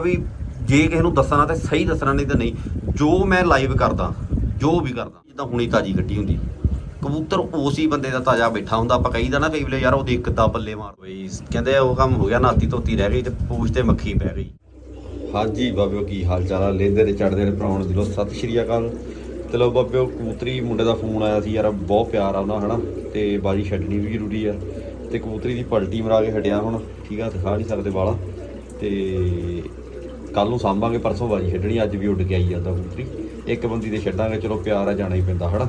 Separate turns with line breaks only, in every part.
ਵੀ ਜੇ ਕਿਸੇ ਨੂੰ ਦੱਸਣਾ ਤੇ ਸਹੀ ਦੱਸਣਾ ਨਹੀਂ ਤਾਂ ਨਹੀਂ, ਜੋ ਮੈਂ ਲਾਈਵ ਕਰਦਾ, ਜੋ ਵੀ ਕਰਦਾ, ਜਿੱਦਾਂ ਹੁਣੀ ਤਾਜੀ ਕੱਟੀ ਹੁੰਦੀ। ਕਬੂਤਰ ਉਸ ਹੀ ਬੰਦੇ ਦਾ ਤਾਜ਼ਾ ਬੈਠਾ ਹੁੰਦਾ, ਆਪਾਂ ਕਹੀਦਾ ਨਾ ਕਈ ਵੇਲੇ, ਯਾਰ, ਉਹਦੇ ਇੱਕ ਦਾ ਬੱਲੇ ਮਾਰ ਬਈ ਕਹਿੰਦੇ ਉਹ ਕੰਮ ਹੋ ਗਿਆ, ਨਾਤੀ ਧੋਤੀ ਰਹਿ ਗਈ ਤੇ ਪੂਛ ਤੇ ਮੱਖੀ ਪੈ ਗਈ। ਹਾਂਜੀ, ਬਾਬਿਓ, ਕੀ ਹਾਲ ਚਾਲ ਆ? ਲੈਂਦੇ ਤੇ ਚੜਦੇ ਨੇ ਭਰਾਉਣ ਦਿਲੋਂ ਸਤਿ ਸ਼੍ਰੀ ਅਕਾਲ। ਚਲੋ ਬਾਬਿਓ, ਕਬੂਤਰੀ ਮੁੰਡੇ ਦਾ ਫੋਨ ਆਇਆ ਸੀ, ਯਾਰ, ਬਹੁਤ ਪਿਆਰ ਆ ਉਹਨਾਂ, ਹਨਾ? ਤੇ ਬਾਜੀ ਛੱਡਣੀ ਵੀ ਜ਼ਰੂਰੀ ਆ। ਤੇ ਕਬੂਤਰੀ ਦੀ ਪਲਟੀ ਮਰਾ ਕੇ ਹਟਿਆ ਹੁਣ, ਠੀਕ ਆ? ਦਿਖਾ ਨਹੀਂ ਸਕਦੇ ਵਾਲਾ। ਤੇ ਕੱਲ ਨੂੰ ਸਾਂਭਾਂਗੇ, ਪਰਸੋਂ ਬਾਜੀ ਛੱਡਣੀ, ਅੱਜ ਵੀ ਉੱਡ ਕੇ ਆਈ ਜਾਂਦਾ ਕਬੂਤਰੀ। ਇੱਕ ਬੰਦੀ ਦੇ ਛੱਡਾਂਗੇ, ਚਲੋ ਪਿਆਰ ਆ, ਜਾਣਾ ਹੀ ਪੈਂਦਾ, ਹਨਾ?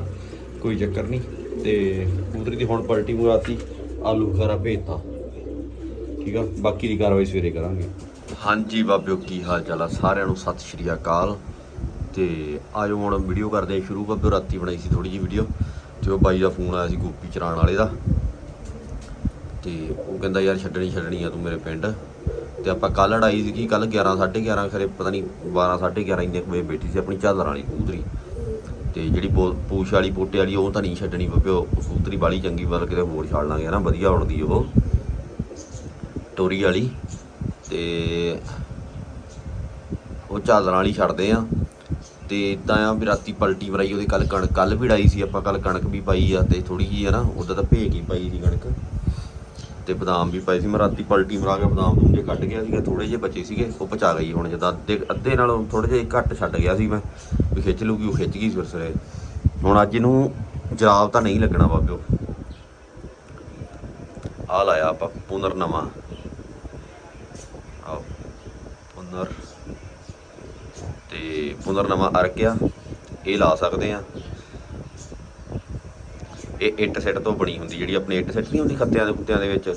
ਕੋਈ ਚੱਕਰ ਨਹੀਂ। ਤੇ ਕਬੂਤਰੀ ਦੀ ਹੁਣ ਪਲਟੀ ਮਰਾਤੀ, ਆਲੂ ਖਰਾ ਭੇਜਤਾ। ਠੀਕ ਆ? ਬਾਕੀ ਦੀ ਕਾਰਵਾਈ ਸਵੇਰੇ ਕਰਾਂਗੇ। ਹਾਂਜੀ ਬਾਬਿਓ, ਕੀ ਹਾਲ ਚਾਲ ਆ? ਸਾਰਿਆਂ ਨੂੰ ਸਤਿ ਸ਼੍ਰੀ ਅਕਾਲ। ਤੇ ਆਜੋ ਹੁਣ ਵੀਡੀਓ ਕਰਦੇ ਸ਼ੁਰੂ। ਬਾਬਿਓ, ਰਾਤੀ ਬਣਾਈ ਸੀ ਥੋੜੀ ਜੀ ਵੀਡੀਓ। ਤੇ ਉਹ ਬਾਈ ਦਾ ਫੋਨ ਆਇਆ ਸੀ ਗੋਪੀ ਚਰਾਣ ਵਾਲੇ ਦਾ। ਤੇ ਉਹ ਕਹਿੰਦਾ, ਯਾਰ, ਛੱਡਣੀ ਛੱਡਣੀ ਆ ਤੂੰ ਮੇਰੇ ਪਿੰਡ। ਤੇ ਆਪਾਂ ਕੱਲ ਲੜਾਈ ਸੀਗੀ ਕੱਲ 11 11:30 ਖਰੇ, ਪਤਾ ਨਹੀਂ 12 11:30 ਇੰਨੇ ਕੁ ਵਜੇ ਬੈਠੀ ਸੀ ਆਪਣੀ ਝਾਲਰ ਵਾਲੀ, ਕਬੂਤਰੀ। ਤੇ ਜਿਹੜੀ ਪੋ- ਪੂਛ ਵਾਲੀ, ਪੋਟੇ ਵਾਲੀ, ਉਹ ਤਾਂ ਨਹੀਂ ਛੱਡਣੀ ਬਾਬਿਓ ਕਬੂਤਰੀ ਵਾਲੀ ਚੰਗੀ ਬਲ ਕਿਤੇ ਹੋਰ ਛੱਡ ਲਾਂਗੇ ਨਾ, ਵਧੀਆ ਉੜਦੀ ਉਹ। ਟੋਰੀ ਵਾਲੀ, ਤੇ ਉਹ ਝਾਲਰਾਂ ਵਾਲੀ ਛੱਡਦੇ ਆ। ਤੇ ਇਦਾਂ ਆ ਵੀ ਰਾਤੀ ਪਲਟੀ ਮਰਾਈ ਉਹਦੇ ਕੱਲ ਕਣਕ ਕੱਲ ਵੀ ਡਾਈ ਸੀ, ਆਪਾਂ ਕੱਲ ਕਣਕ ਵੀ ਪਾਈ ਆ, ਤੇ ਥੋੜੀ ਜੀ ਆ ਨਾ ਉਹਦਾ ਤਾਂ ਭੇਕ ਹੀ ਪਾਈ ਸੀ ਕਣਕ। ਤੇ ਬਦਾਮ ਵੀ ਪਾਏ ਸੀ। ਮੈਂ ਰਾਤੀ ਪਲਟੀ ਮਰਾ ਕੇ ਬਦਾਮ ਦੂੰਗੇ ਕੱਢ ਗਿਆ ਸੀਗਾ। ਥੋੜੇ ਜਿਹੇ ਬਚੇ ਸੀਗੇ, ਉਹ ਪਚਾ ਗਈ ਹੁਣ ਜਦਾਂ ਅੱਧੇ ਅੱਧੇ ਨਾਲੋਂ ਥੋੜੇ ਜਿਹੇ ਘੱਟ ਛੱਡ ਗਿਆ ਸੀ ਮੈਂ। ਵੀ ਖਿੱਚ ਲੂਗੀ ਉਹ ਖਿੱਚ ਗਈ ਸਵੇਰੇ ਸਵੇਰੇ। ਹੁਣ ਅੱਜ ਇਹਨੂੰ ਜਵਾਬ ਤਾਂ ਨਹੀਂ ਲੱਗਣਾ ਬਾਬਿਓ। ਆ ਲਾਇਆ ਆਪਾਂ, ਪੁਨਰ ਨਵਾਂ। ਆਓ ਪੁਨਰ ਤੇ ਪੁਨਰ ਨਵਾਂ ਅਰਕ ਇਹ ਲਾ ਸਕਦੇ ਆ। ਇਹ ਇੱਟ ਸੈੱਟ ਤੋਂ ਬਣੀ ਹੁੰਦੀ, ਜਿਹੜੀ ਆਪਣੇ ਇੱਟ ਸੈੱਟ ਨਹੀਂ ਹੁੰਦੀ ਖੱਤਿਆਂ ਦੇ ਕੁੱਤਿਆਂ ਦੇ ਵਿੱਚ,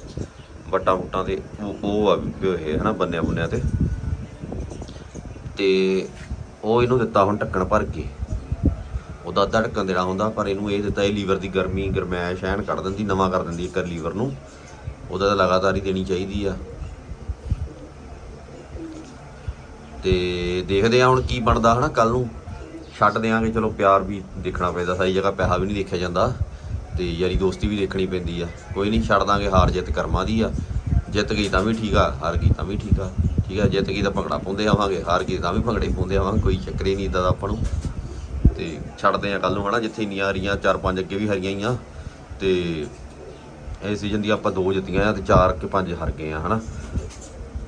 ਵੱਟਾਂ ਵੁੱਟਾਂ ਤੇ ਉਹ ਆ ਵੀ ਇਹ ਹਨਾ ਬੰਨਿਆ ਬੁੰਨਿਆ ਤੇ। ਤੇ ਉਹ ਇਹਨੂੰ ਦਿੱਤਾ ਹੁਣ ਢੱਕਣ ਭਰ ਕੇ। ਉਹਦਾ ਅੱਧਾ ਢੱਕਣ ਦੇਣਾ ਹੁੰਦਾ, ਪਰ ਇਹਨੂੰ ਇਹ ਦਿੱਤਾ ਇਹ ਲੀਵਰ ਦੀ ਗਰਮੀ, ਗਰਮੈਸ਼ ਐਨ ਕੱਢ ਦਿੰਦੀ, ਨਵਾਂ ਕਰ ਦਿੰਦੀ ਇੱਕ ਲੀਵਰ ਨੂੰ। ਉਹਦਾ ਤਾਂ ਲਗਾਤਾਰ ਹੀ ਦੇਣੀ ਚਾਹੀਦੀ ਆ। ਤੇ ਦੇਖਦੇ ਆ ਹੁਣ ਕੀ ਬਣਦਾ ਹਨਾ ਕੱਲ ਨੂੰ। ਛੱਡ ਦਿਆਂਗੇ, ਚਲੋ ਪਿਆਰ ਵੀ ਦੇਖਣਾ ਪੈਂਦਾ, ਸਾਰੀ ਜਗ੍ਹਾ ਪੈਸਾ ਵੀ ਨਹੀਂ ਦੇਖਿਆ ਜਾਂਦਾ। ਤੇ ਯਾਰੀ ਦੋਸਤੀ ਵੀ ਦੇਖਣੀ ਪੈਂਦੀ ਆ। ਕੋਈ ਨਹੀਂ ਛੱਡ ਦਾਂਗੇ, ਹਾਰ ਜਿੱਤ ਕਰਮਾਂ ਦੀ ਆ। ਜਿੱਤ ਗਈ ਤਾਂ ਵੀ ਠੀਕ ਆ, ਹਾਰ ਗਈ ਤਾਂ ਵੀ ਠੀਕ ਆ। ਠੀਕ ਆ, ਜਿੱਤ ਗਈ ਤਾਂ ਭੰਗੜਾ ਪਾਉਂਦੇ ਆਵਾਂਗੇ, ਹਾਰ ਗਈ ਤਾਂ ਵੀ ਭੰਗੜੇ ਪਾਉਂਦੇ ਆਵਾਂਗੇ, ਕੋਈ ਚੱਕਰ ਹੀ ਨਹੀਂ ਇਦਾਂ ਦਾ ਆਪਾਂ ਨੂੰ। ਤੇ ਛੱਡਦੇ ਆ ਕੱਲ ਨੂੰ, ਹਨਾ, ਜਿੱਥੇ ਇੰਨੀਆਂ ਹਰੀਆਂ ਚਾਰ ਪੰਜ ਅੱਗੇ ਵੀ ਹਰੀਆਂ ਹੀ ਆ। ਤੇ ਇਸ ਸੀਜ਼ਨ ਦੀ ਆਪਾਂ ਦੋ ਜਿੱਤੀਆਂ ਆ ਤੇ ਚਾਰ ਕੇ ਪੰਜ ਹਾਰ ਗਏ ਆ, ਹਨਾ।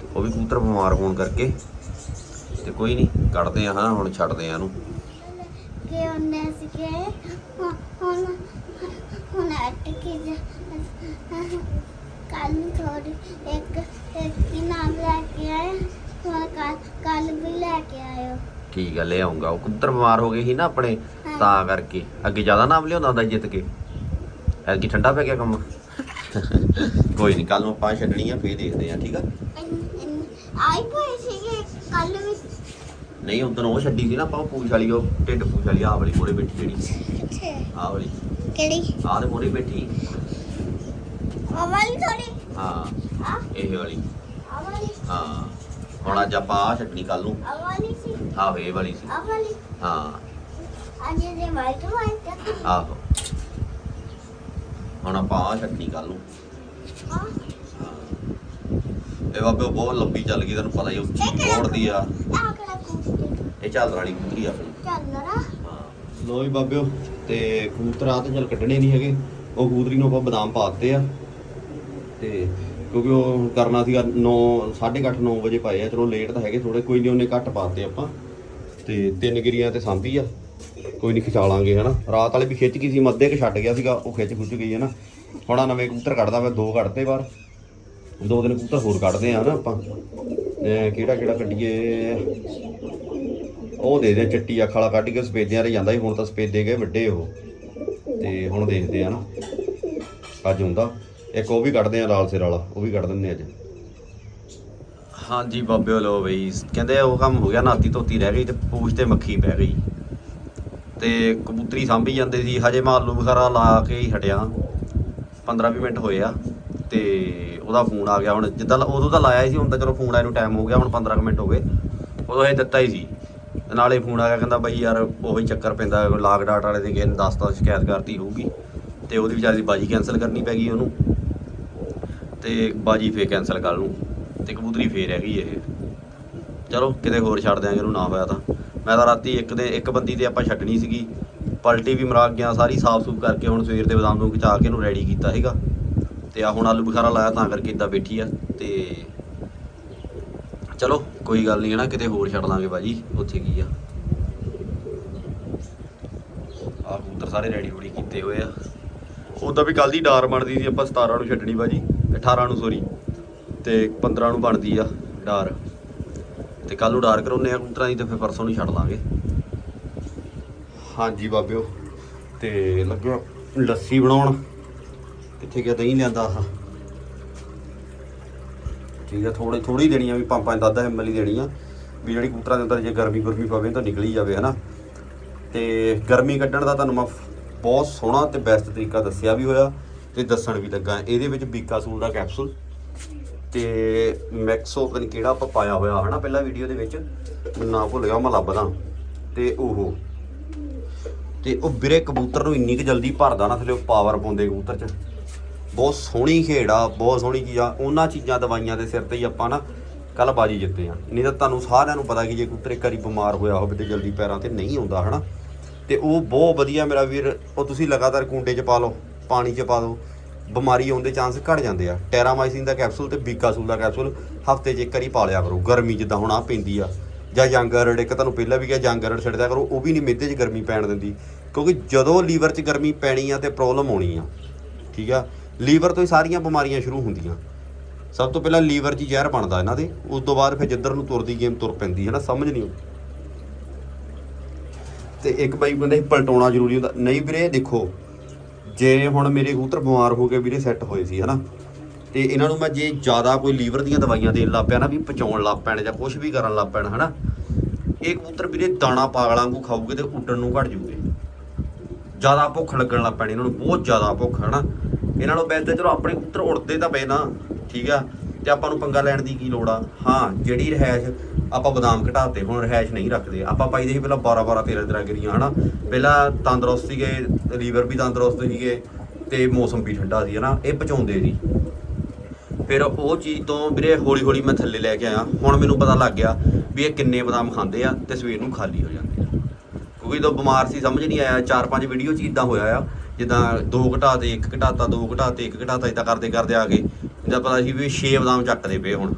ਤੇ ਉਹ ਵੀ ਕਬੂਤਰ ਬਿਮਾਰ ਹੋਣ ਕਰਕੇ। ਤੇ ਕੋਈ ਨਹੀਂ, ਕੱਢਦੇ ਆ, ਹਨਾ, ਹੁਣ ਛੱਡਦੇ ਆ ਇਹਨੂੰ।
ਕਿ ਉਹਨੇ ਸਿੱਖੇ ਹੁਣ ਹੁਣ ਹੁਣ ਅੱਟ ਕੇ ਕੱਲ ਥੋੜੀ ਇੱਕ ਇੱਕ ਹੀ ਨਾਮ ਲੈ ਕੇ ਆਏ। ਹੁਣ ਕੱਲ ਕੱਲ ਵੀ ਲੈ ਕੇ ਆਇਓ
ਠੀਕ ਆ ਲੈ ਆਉਂਗਾ ਉਹ ਕਬੂਤਰ ਬਿਮਾਰ ਹੋ ਗਏ ਸੀ ਨਾ ਆਪਣੇ। ਤਾਂ ਕਰਕੇ। ਅੱਗੇ ਜ਼ਿਆਦਾ ਨਾਮ ਲਿਆਉਂਦਾ ਹੁੰਦਾ ਜਿੱਤ ਕੇ। ਐਤਕੀ ਠੰਡਾ ਪੈ ਗਿਆ ਕੰਮ। ਕੋਈ ਨਹੀਂ ਕੱਲ ਨੂੰ ਆਪਾਂ ਛੱਡਣੀ ਆ ਫੇਰ ਦੇਖਦੇ ਆ ਠੀਕ ਆ?
ਆਈ ਪਈ ਸੀਗੇ। ਕੱਲ ਵੀ
ਨਹੀਂ ਉਦੋਂ ਉਹ ਛੱਡੀ ਸੀ ਨਾ ਆਪਾਂ ਉਹ ਪੂਛ ਵਾਲੀ ਉਹ ਢਿੱਡ ਪੂਛ ਵਾਲੀ ਆਹ ਵਾਲੀ ਮੋਰੇ ਬੈਠੀ ਜਿਹੜੀ।
ਅੱਛਾ।
ਆਹ ਵਾਲੀ।
ਕਿਹੜੀ?
ਆਹ ਦੇ ਮੋਰੇ ਬੈਠੀ।
ਅਵਾਲੀ ਥੋੜੀ
ਹਾਂ ਇਹ ਵਾਲੀ।
ਅਵਾਲੀ
ਹਾਂ ਹੁਣ ਅੱਜ ਆਪਾਂ ਆਹ ਛੱਡਣੀ ਕੱਲ ਨੂੰ।
ਅਵਾਲੀ ਸੀ।
ਆਹ ਇਹ ਵਾਲੀ ਸੀ।
ਅਵਾਲੀ
ਹਾਂ।
ਅੱਜ ਦੇ ਵਾਈਟ ਵਾਈਟ
ਆਹੋ। ਹੁਣ ਆਪਾਂ ਆਹ ਛੱਡਣੀ ਕੱਲ ਨੂੰ।
ਹਾਂ।
ਇਹ ਬਾਬੇ ਬਹੁਤ ਲੰਬੀ ਚੱਲ ਗਈ ਤੁਹਾਨੂੰ ਪਤਾ ਹੀ ਉੱਚੀ ਮੋੜਦੀ ਆ। ਇਹ ਝਾਲਰ ਵਾਲੀ ਕੁੰਤਰੀ ਆਪਣੀ।
ਚੱਲ ਰਾ
ਲੋ ਵੀ ਬਾਬਿਓ ਤੇ ਕਬੂਤਰ ਆ ਤੇ ਚੱਲ ਕੱਢਣੇ ਨਹੀਂ ਹੈਗੇ। ਉਹ ਕਬੂਤਰੀ ਨੂੰ ਆਪਾਂ ਬਦਾਮ ਪਾ ਦਿੱਤੇ ਆ। ਤੇ ਕਿਉਂਕਿ ਉਹ ਕਰਨਾ ਸੀਗਾ 9 8:30 9 ਵਜੇ ਪਾਏ ਆ। ਚਲੋ ਲੇਟ ਤਾਂ ਹੈਗੇ ਥੋੜੇ ਕੋਈ ਨਹੀਂ ਉਹਨੇ ਘੱਟ ਪਾਤੇ ਆਪਾਂ। ਤੇ ਤਿੰਨ ਗਿਰੀਆਂ ਤੇ ਸਾਂਭੀ ਆ। ਕੋਈ ਨਹੀਂ ਖਿਚਾ ਲਾਂਗੇ ਹਨਾ। ਰਾਤ ਵਾਲੇ ਵੀ ਖਿੱਚ ਗਈ ਸੀ ਮੱਧੇ ਕ ਛੱਡ ਗਿਆ ਸੀਗਾ ਉਹ ਖਿੱਚ ਖੁੱਚ ਗਈ ਹੈ ਨਾ। ਹੁਣ ਨਵੇਂ ਕਬੂਤਰ ਕੱਢਦਾ ਮੈਂ ਦੋ ਕੱਢਤੇ ਬਾਹਰ। ਦੋ ਦਿਨ ਕਬੂਤਰ ਹੋਰ ਕੱਢਦੇ ਆ ਨਾ ਆਪਾਂ। ਕਿਹੜਾ ਕਿਹੜਾ ਕੱਢੀਏ? ਉਹ ਦੇ ਦੇ ਚਿੱਟੀ ਅੱਖ ਵਾਲਾ ਕੱਢ ਕੇ ਸਪੇਦਿਆਂ 'ਤੇ ਜਾਂਦਾ ਸੀ, ਹੁਣ ਤਾਂ ਸਪੇਦੇ ਗਏ ਵੱਡੇ ਉਹ। ਤੇ ਹੁਣ ਦੇਖਦੇ ਆ ਨਾ, ਅੱਜ ਹੁੰਦਾ। ਇੱਕ ਉਹ ਵੀ ਕੱਢਦੇ ਆ ਲਾਲ ਸਿਰ ਵਾਲਾ, ਉਹ ਵੀ ਕੱਢ ਦਿੰਦੇ ਅੱਜ। ਹਾਂਜੀ ਬਾਬੇ ਲੋ ਬਈ, ਕਹਿੰਦੇ ਉਹ ਕੰਮ ਹੋ ਗਿਆ, ਨਾਤੀ ਧੋਤੀ ਰਹਿ ਗਈ ਤੇ ਪੂਛ ਤੇ ਮੱਖੀ ਪੈ ਗਈ। ਤੇ ਕਬੂਤਰੀ ਸਾਂਭੀ ਜਾਂਦੇ ਸੀ, ਹਜੇ ਮੈਂ ਆਲੂ ਬੁਖਾਰਾ ਲਾ ਕੇ ਹੀ ਹਟਿਆ। 15-20 ਮਿੰਟ ਹੋਏ ਆ। ਤੇ ਉਹਦਾ ਫੋਨ ਆ ਗਿਆ ਹੁਣ, ਜਿੱਦਾਂ ਉਦੋਂ ਤਾਂ ਲਾਇਆ ਸੀ, ਹੁਣ ਤਾਂ ਚਲੋ ਫੋਨ ਆਏ ਨੂੰ ਟਾਈਮ ਹੋ ਗਿਆ, ਹੁਣ 15 ਕੁ ਮਿੰਟ ਹੋ ਗਏ। ਉਦੋਂ ਇਹ ਦਿੱਤਾ ਹੀ ਸੀ। ਤੇ ਨਾਲੇ ਫੋਨ ਆ ਗਿਆ, ਕਹਿੰਦਾ ਬਾਈ ਯਾਰ ਉਹੀ ਚੱਕਰ ਪੈਂਦਾ, ਲਾਗ ਡਾਟ ਵਾਲੇ ਦੇ ਗੇਨ ਦੱਸਦਾ ਸ਼ਿਕਾਇਤ ਕਰਤੀ ਹੋਊਗੀ। ਤੇ ਉਹਦੀ ਵਿਚਾਰੀ ਦੀ ਬਾਜੀ ਕੈਨਸਲ ਕਰਨੀ ਪੈ ਗਈ ਉਹਨੂੰ। ਤੇ ਬਾਜੀ ਫੇਰ ਕੈਨਸਲ ਕਰ ਲੂੰ ਤੇ ਕਬੂਤਰੀ ਫੇਰ ਹੈਗੀ ਇਹ। ਚਲੋ, ਕਿਤੇ ਹੋਰ ਛੱਡ ਦਿਆਂਗੇ, ਇਹਨੂੰ ਨਾ ਹੋਇਆ ਤਾਂ। ਮੈਂ ਤਾਂ ਰਾਤੀ ਇੱਕ ਦੇ ਇੱਕ ਬੰਦੀ ਤੇ ਆਪਾਂ ਛੱਡਣੀ ਸੀਗੀ। ਪਲਟੀ ਵੀ ਮਰਾ ਗਿਆ, ਸਾਰੀ ਸਾਫ਼ ਸੂਫ ਕਰਕੇ ਹੁਣ ਸਵੇਰ ਦੇ ਬਦਾਮ ਨੂੰ ਖਿਚਾ ਕੇ ਇਹਨੂੰ ਰੈਡੀ ਕੀਤਾ ਸੀਗਾ। ਤੇ ਆ ਹੁਣ ਆਲੂ ਬੁਖਾਰਾ ਲਾਇਆ ਤਾਂ ਕਰਕੇ ਇਦਾਂ ਬੈਠੀ ਆ ਤੇ ਚਲੋ, ਕੋਈ ਗੱਲ ਨਹੀਂ ਹੈ ਨਾ, ਕਿਤੇ ਹੋਰ ਛੱਡ ਲਾਂਗੇ ਬਾਜੀ, ਉੱਥੇ ਕੀ ਆ? ਆ ਕਬੂਤਰ ਸਾਰੇ ਰੈਡੀ ਰੂੜੀ ਕੀਤੇ ਹੋਏ ਆ। ਉਦਾਂ ਵੀ ਕੱਲ ਦੀ ਡਾਰ ਬਣਦੀ ਸੀ, ਆਪਾਂ 17 ਨੂੰ ਛੱਡਣੀ ਬਾਜੀ 18 ਨੂੰ ਸੋਰੀ ਤੇ 15 ਨੂੰ ਬਣਦੀ ਆ ਡਾਰ। ਤੇ ਕੱਲ ਨੂੰ ਡਾਰ ਕਰਾਉਨੇ ਆ ਕਬੂਤਰਾਂ ਦੀ, ਤੇ ਫਿਰ ਪਰਸੋਂ ਨੂੰ ਛੱਡ ਲਾਂਗੇ। ਹਾਂਜੀ ਬਾਬਿਓ, ਤੇ ਲੱਗਿਆ ਲੱਸੀ ਬਣਾਉਣ। ਕਿੱਥੇ ਗਿਆ ਦਹੀਂ ਲਿਆਂਦਾ ਆਹ। ਠੀਕ ਆ ਥੋੜੀ ਥੋੜੀ ਦੇਣੀ ਆ ਵੀ 5-5 10 ਐਮਐਲ ਹੀ ਦੇਣੀ ਆ ਵੀ ਜਿਹੜੀ ਕਬੂਤਰਾਂ ਦੇ ਅੰਦਰ ਜੇ ਗਰਮੀ ਗੁਰਮੀ ਪਵੇ ਤਾਂ ਨਿਕਲੀ ਜਾਵੇ, ਹਨਾ। ਤੇ ਗਰਮੀ ਕੱਢਣ ਦਾ ਤੁਹਾਨੂੰ ਮੈਂ ਬਹੁਤ ਸੋਹਣਾ ਤੇ ਬੈਸਟ ਤਰੀਕਾ ਦੱਸਿਆ ਵੀ ਹੋਇਆ ਤੇ ਦੱਸਣ ਵੀ ਲੱਗਾ। ਇਹਦੇ ਵਿੱਚ ਬੀਕਾਸੂਲ ਦਾ ਕੈਪਸੂਲ ਤੇ ਮੈਕਸੋ ਪਤਾ ਕਿਹੜਾ ਆਪਾਂ ਪਾਇਆ ਹੋਇਆ, ਹਨਾ, ਪਹਿਲਾਂ ਵੀਡੀਓ ਦੇ ਵਿੱਚ। ਮੈਨੂੰ ਨਾਂ ਭੁੱਲ ਗਿਆ ਉਹ ਮੈਂ ਲੱਭਦਾ। ਤੇ ਉਹ ਤੇ ਉਹ ਵੀਰੇ ਕਬੂਤਰ ਨੂੰ ਇੰਨੀ ਕੁ ਜਲਦੀ ਭਰਦਾ ਨਾ, ਥਲੇ ਉਹ ਪਾਵਰ ਪਾਉਂਦੇ ਕਬੂਤਰ 'ਚ। ਬਹੁਤ ਸੋਹਣੀ ਖੇਡ ਆ, ਬਹੁਤ ਸੋਹਣੀ ਚੀਜ਼ ਆ। ਉਹਨਾਂ ਚੀਜ਼ਾਂ ਦਵਾਈਆਂ ਦੇ ਸਿਰ ਤੇ ਹੀ ਆਪਾਂ ਨਾ ਕੱਲ ਬਾਜੀ ਜਿੱਤੇ ਆ ਨਹੀਂ ਤਾਂ ਤੁਹਾਨੂੰ ਸਾਰਿਆਂ ਨੂੰ ਪਤਾ ਕਿ ਜੇ ਕਬੂਤਰ ਇੱਕ ਬਿਮਾਰ ਹੋਇਆ ਹੋਵੇ ਤੇ ਜਲਦੀ ਪੈਰਾਂ ਤੇ ਨਹੀਂ ਆਉਂਦਾ, ਹਨਾ? ਤੇ ਉਹ ਬਹੁਤ ਵਧੀਆ ਮੇਰਾ ਵੀਰ, ਉਹ ਤੁਸੀਂ ਲਗਾਤਾਰ ਕੁੰਡੇ 'ਚ ਪਾ ਲਓ, ਪਾਣੀ 'ਚ ਪਾ ਦਿਓ। ਬਿਮਾਰੀ ਆਉਣ ਦੇ ਚਾਂਸ ਘਟ ਜਾਂਦੇ ਆ। ਟੈਰਾਮਾਈਸਿਨ ਦਾ ਕੈਪਸੂਲ ਤੇ ਬੀਕਾਸੂਲ ਦਾ ਕੈਪਸੂਲ ਹਫ਼ਤੇ 'ਚ ਇੱਕ ਵਾਰੀ ਪਾ ਲਿਆ ਕਰੋ। ਗਰਮੀ ਜਿੱਦਾਂ ਹੁਣ ਆ ਪੈਂਦੀ ਆ। ਜਾਂ ਯੰਗਰਡ ਇੱਕ ਤੁਹਾਨੂੰ ਪਹਿਲਾਂ ਵੀ ਕਿਹਾ ਯੰਗਰਡ ਛੱਡਦਾ ਕਰੋ, ਉਹ ਵੀ ਨਹੀਂ ਮਿੱਧੇ 'ਚ ਗਰਮੀ ਪੈਣ ਦਿੰਦੀ। ਕਿਉਂਕਿ ਜਦੋਂ ਲੀਵਰ 'ਚ ਗਰਮੀ ਪੈਣੀ ਆ ਤੇ ਪ੍ਰੋਬਲਮ ਆਉਣੀ ਆ। ਠੀਕ ਆ? ਲੀਵਰ ਤੋਂ ਹੀ ਸਾਰੀਆਂ ਬਿਮਾਰੀਆਂ ਸ਼ੁਰੂ ਹੁੰਦੀਆਂ। ਸਭ ਤੋਂ ਪਹਿਲਾਂ ਲੀਵਰ 'ਚ ਜ਼ਹਿਰ ਬਣਦਾ ਇਹਨਾਂ ਦੇ, ਉਸ ਤੋਂ ਬਾਅਦ ਫਿਰ ਜਿੱਧਰ ਨੂੰ ਤੁਰਦੀ ਗੇਮ ਤੁਰ ਪੈਂਦੀ ਹੈ ਨਾ ਸਮਝ ਨਹੀਂ ਆਉਂਦੀ। ਤੇ ਇੱਕ ਬਾਈ ਕਹਿੰਦਾ ਪਲਟਾਉਣਾ ਜ਼ਰੂਰੀ ਹੁੰਦਾ। ਨਹੀਂ ਵੀਰੇ, ਦੇਖੋ, ਜੇ ਹੁਣ ਮੇਰੇ ਕਬੂਤਰ ਬਿਮਾਰ ਹੋ ਗਏ ਵੀਰੇ ਸੈੱਟ ਹੋਏ ਸੀ, ਹਨਾ। ਤੇ ਇਹਨਾਂ ਨੂੰ ਮੈਂ ਜੇ ਜ਼ਿਆਦਾ ਕੋਈ ਲੀਵਰ ਦੀਆਂ ਦਵਾਈਆਂ ਦੇਣ ਲੱਗ ਪਿਆ ਨਾ, ਵੀ ਪਚਾਉਣ ਲੱਗ ਪੈਣ ਜਾਂ ਕੁਝ ਵੀ ਕਰਨ ਲੱਗ ਪੈਣ, ਹਨਾ, ਇਹ ਕਬੂਤਰ ਵੀਰੇ ਦਾਣਾ ਪਾਗਲਾਂ ਵਾਂਗੂ ਖਾਊਗੇ ਤੇ ਉੱਡਣ ਨੂੰ ਘਟ ਜੂਗੇ। ਜ਼ਿਆਦਾ ਭੁੱਖ ਲੱਗਣ ਲੱਗ ਪੈਣੀ ਇਹਨਾਂ ਨੂੰ, ਬਹੁਤ ਜ਼ਿਆਦਾ ਭੁੱਖ, ਹਨਾ। ਇਹ ਨਾਲੋਂ ਬੈਸਟ ਚਲੋ, ਆਪਣੇ ਪੁੱਤਰ ਉੜਦੇ ਤਾਂ ਪਏ ਨਾ, ਠੀਕ ਆ? ਤੇ ਆਪਾਂ ਨੂੰ ਪੰਗਾ ਲੈਣ ਦੀ ਕੀ ਲੋੜ ਆ? ਹਾਂ, ਜਿਹੜੀ ਰਹਿਸ਼ ਆਪਾਂ ਬਦਾਮ ਘਟਾਤੇ, ਹੁਣ ਰਹਿਸ਼ ਨਹੀਂ ਰੱਖਦੇ। ਆਪਾਂ ਪਾਈਦੇ ਸੀ ਪਹਿਲਾਂ 12 12 13 13 ਗਰੀਆਂ, ਹਨਾ? ਪਹਿਲਾਂ ਤੰਦਰੁਸਤ ਸੀਗੇ, ਲੀਵਰ ਵੀ ਤੰਦਰੁਸਤ ਸੀਗੇ, ਤੇ ਮੌਸਮ ਵੀ ਠੰਡਾ ਸੀ, ਹਨਾ? ਇਹ ਪਚਾਉਂਦੇ ਸੀ। ਫਿਰ ਉਹ ਚੀਜ਼ ਤੋਂ ਵੀਰੇ ਹੌਲੀ ਹੌਲੀ ਮੈਂ ਥੱਲੇ ਲੈ ਕੇ ਆਇਆ। ਹੁਣ ਮੈਨੂੰ ਪਤਾ ਲੱਗ ਗਿਆ ਵੀ ਇਹ ਕਿੰਨੇ ਬਦਾਮ ਖਾਂਦੇ ਆ ਤੇ ਸਵੇਰ ਨੂੰ ਖਾਲੀ ਹੋ ਜਾਂਦੇ ਆ। ਕਿਉਂਕਿ ਜਦੋਂ ਬਿਮਾਰ ਸੀ, ਸਮਝ ਨਹੀਂ ਆਇਆ, ਚਾਰ ਪੰਜ ਵੀਡੀਓ ਚ ਇਦਾਂ ਹੋਇਆ ਆ। ਜਿੱਦਾਂ ਦੋ ਘਟਾ ਤੇ 1 ਘਟਾਤਾ, ਦੋ ਘਟਾ ਤੇ 1 ਘਟਾਤਾ ਇਦਾਂ ਕਰਦੇ ਕਰਦੇ ਆ ਗਏ ਜਿੱਦਾਂ ਪਤਾ ਸੀ ਵੀ ਛੇ ਬਦਾਮ ਚੱਕਦੇ ਪਏ ਹੁਣ।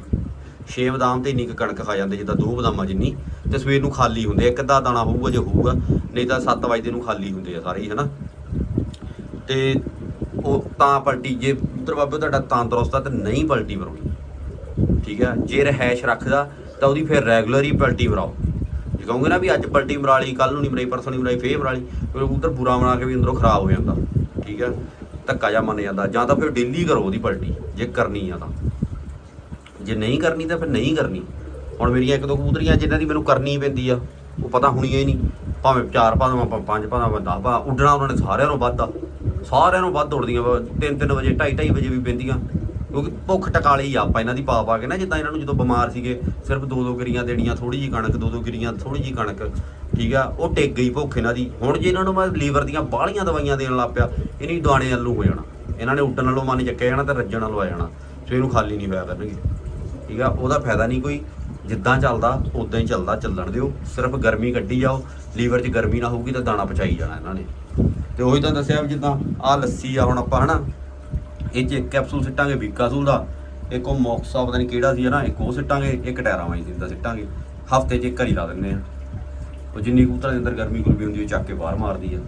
ਛੇ ਬਦਾਮ ਤੇ ਇੰਨੀ ਕੁ ਕਣਕ ਖਾ ਜਾਂਦੇ ਜਿੱਦਾਂ ਦੋ ਬਦਾਮਾਂ ਜਿੰਨੀ ਤੇ ਸਵੇਰ ਨੂੰ ਖਾਲੀ ਹੁੰਦੇ ਇੱਕ ਅੱਧਾ ਦਾਣਾ ਹੋਊਗਾ ਜੇ ਹੋਊਗਾ, ਨਹੀਂ ਤਾਂ ਸੱਤ ਵਜੇ ਨੂੰ ਖਾਲੀ ਹੁੰਦੇ ਆ ਸਾਰੇ ਹੀ, ਹਨਾ। ਤੇ ਉਹ ਤਾਂ ਪਲਟੀ, ਜੇ ਪੁੱਤਰ ਬਾਬੇ ਤੁਹਾਡਾ ਤੰਦਰੁਸਤ ਆ ਤੇ ਨਹੀਂ ਪਲਟੀ ਬਣਾਉਣੀ ਠੀਕ ਹੈ ਜੇ ਰਹਿਸ਼ ਰੱਖਦਾ ਤਾਂ ਉਹਦੀ ਫਿਰ ਰੈਗੂਲਰ ਹੀ ਪਲਟੀ ਬਣਾਓ ਜੇ ਕਹੋਗੇ ਨਾ ਵੀ ਅੱਜ ਪਲਟੀ ਮਰਾ ਲਈ ਕੱਲ ਨੂੰ ਨਹੀਂ ਮਰਾਈ, ਪਰਸੋਂ ਨਹੀਂ ਮਰਾਈ, ਫੇਰ ਮਰਾ ਲਈ। ਫਿਰ ਕਬੂਤਰ ਬੁਰਾ ਬਣਾ ਕੇ ਵੀ ਅੰਦਰੋਂ ਖਰਾਬ ਹੋ ਜਾਂਦਾ। ਠੀਕ ਹੈ? ਧੱਕਾ ਜਾ ਮੰਨ ਜਾਂਦਾ। ਜਾਂ ਤਾਂ ਫਿਰ ਡੇਲੀ ਕਰੋ ਉਹਦੀ ਪਲਟੀ, ਜੇ ਕਰਨੀ ਆ ਤਾਂ। ਜੇ ਨਹੀਂ ਕਰਨੀ ਤਾਂ ਫਿਰ ਨਹੀਂ ਕਰਨੀ। ਹੁਣ ਮੇਰੀਆਂ ਇੱਕ ਦੋ ਕਬੂਤਰੀਆਂ ਜਿਨ੍ਹਾਂ ਦੀ ਮੈਨੂੰ ਕਰਨੀ ਪੈਂਦੀ ਆ, ਉਹ ਪਤਾ ਹੋਣੀ ਹੀ ਨਹੀਂ। ਭਾਵੇਂ ਚਾਰ ਭਾਵੇਂ ਭਾਵੇਂ ਪੰਜ ਭਾਵੇਂ 10 ਭਾਵੇਂ, ਉੱਡਣਾ ਉਹਨਾਂ ਨੇ ਸਾਰਿਆਂ ਨੂੰ ਵੱਧ ਆ। ਸਾਰਿਆਂ ਨੂੰ ਵੱਧ ਉੱਡਦੀਆਂ 3-3 ਵਜੇ 2:30 ਵਜੇ ਵੀ ਪੈਂਦੀਆਂ। ਕਿਉਂਕਿ ਭੁੱਖ ਟਕਾਲੀ ਆ, ਆਪਾਂ ਇਹਨਾਂ ਦੀ ਪਾ ਪਾ ਕੇ ਨਾ, ਜਿੱਦਾਂ ਇਹਨਾਂ ਨੂੰ ਜਦੋਂ ਬਿਮਾਰ ਸੀਗੇ, ਸਿਰਫ ਦੋ ਦੋ ਗਿਰੀਆਂ ਦੇਣੀਆਂ ਥੋੜੀ ਜੀ ਕਣਕ, ਦੋ ਦੋ ਗਿਰੀਆਂ ਥੋੜੀ ਜੀ ਕਣਕ, ਠੀਕ ਆ, ਉਹ ਟਿਕ ਗਈ ਭੁੱਖ ਇਹਨਾਂ ਦੀ। ਹੁਣ ਜੇ ਇਹਨਾਂ ਨੂੰ ਮੈਂ ਲੀਵਰ ਦੀਆਂ ਬਾਹਲੀਆਂ ਦਵਾਈਆਂ ਦੇਣ ਲੱਗ ਪਿਆ, ਇਹਨੀ ਦਾਣੇ ਵੱਲੋਂ ਹੋ ਜਾਣਾ। ਇਹਨਾਂ ਨੇ ਉੱਡਣ ਨਾਲੋਂ ਮਨ ਚੱਕਿਆ ਜਾਣਾ ਤੇ ਰੱਜਣ ਨਾਲੋਂ ਆ ਜਾਣਾ। ਸੋ ਇਹਨੂੰ ਖਾਲੀ ਨਹੀਂ ਪਿਆ ਕਰਨਗੇ। ਠੀਕ ਆ, ਉਹਦਾ ਫਾਇਦਾ ਨਹੀਂ ਕੋਈ। ਜਿੱਦਾਂ ਚੱਲਦਾ, ਉਦਾਂ ਹੀ ਚੱਲਦਾ, ਚੱਲਣ ਦਿਓ। ਸਿਰਫ ਗਰਮੀ ਕੱਢੀ ਜਾਓ। ਲੀਵਰ 'ਚ ਗਰਮੀ ਨਾ ਹੋਊਗੀ ਤਾਂ ਦਾਣਾ ਪਚਾਈ ਜਾਣਾ ਇਹਨਾਂ ਨੇ। ਤੇ ਉਹੀ ਤਾਂ ਦੱਸਿਆ ਵੀ ਜਿੱਦਾਂ ਆਹ ਲੱਸੀ ਆ ਹੁਣ ਆਪਾਂ, ਹਨਾ? ਇਹ 'ਚ ਇੱਕ ਕੈਪਸੂਲ ਸਿੱਟਾਂਗੇ ਬੀਕਾਸੂਲ ਦਾ, ਇੱਕ ਉਹ ਮੌਕਸਾ ਪਤਾ ਨਹੀਂ ਕਿਹੜਾ ਸੀ ਨਾ ਇੱਕ ਉਹ ਸਿੱਟਾਂਗੇ, ਇੱਕ ਟੈਰਾਮਾਈਸਿਨ ਦਾ ਸਿੱਟਾਂਗੇ। ਹਫ਼ਤੇ 'ਚ ਇੱਕ ਵਾਰੀ ਲਾ ਦਿੰਦੇ ਆ। ਉਹ ਜਿੰਨੀ ਕਬੂਤਰਾਂ ਦੇ ਅੰਦਰ ਗਰਮੀ ਗੁਰਮੀ ਹੁੰਦੀ ਉਹ ਚੱਕ ਕੇ ਬਾਹਰ ਮਾਰਦੀ ਆ।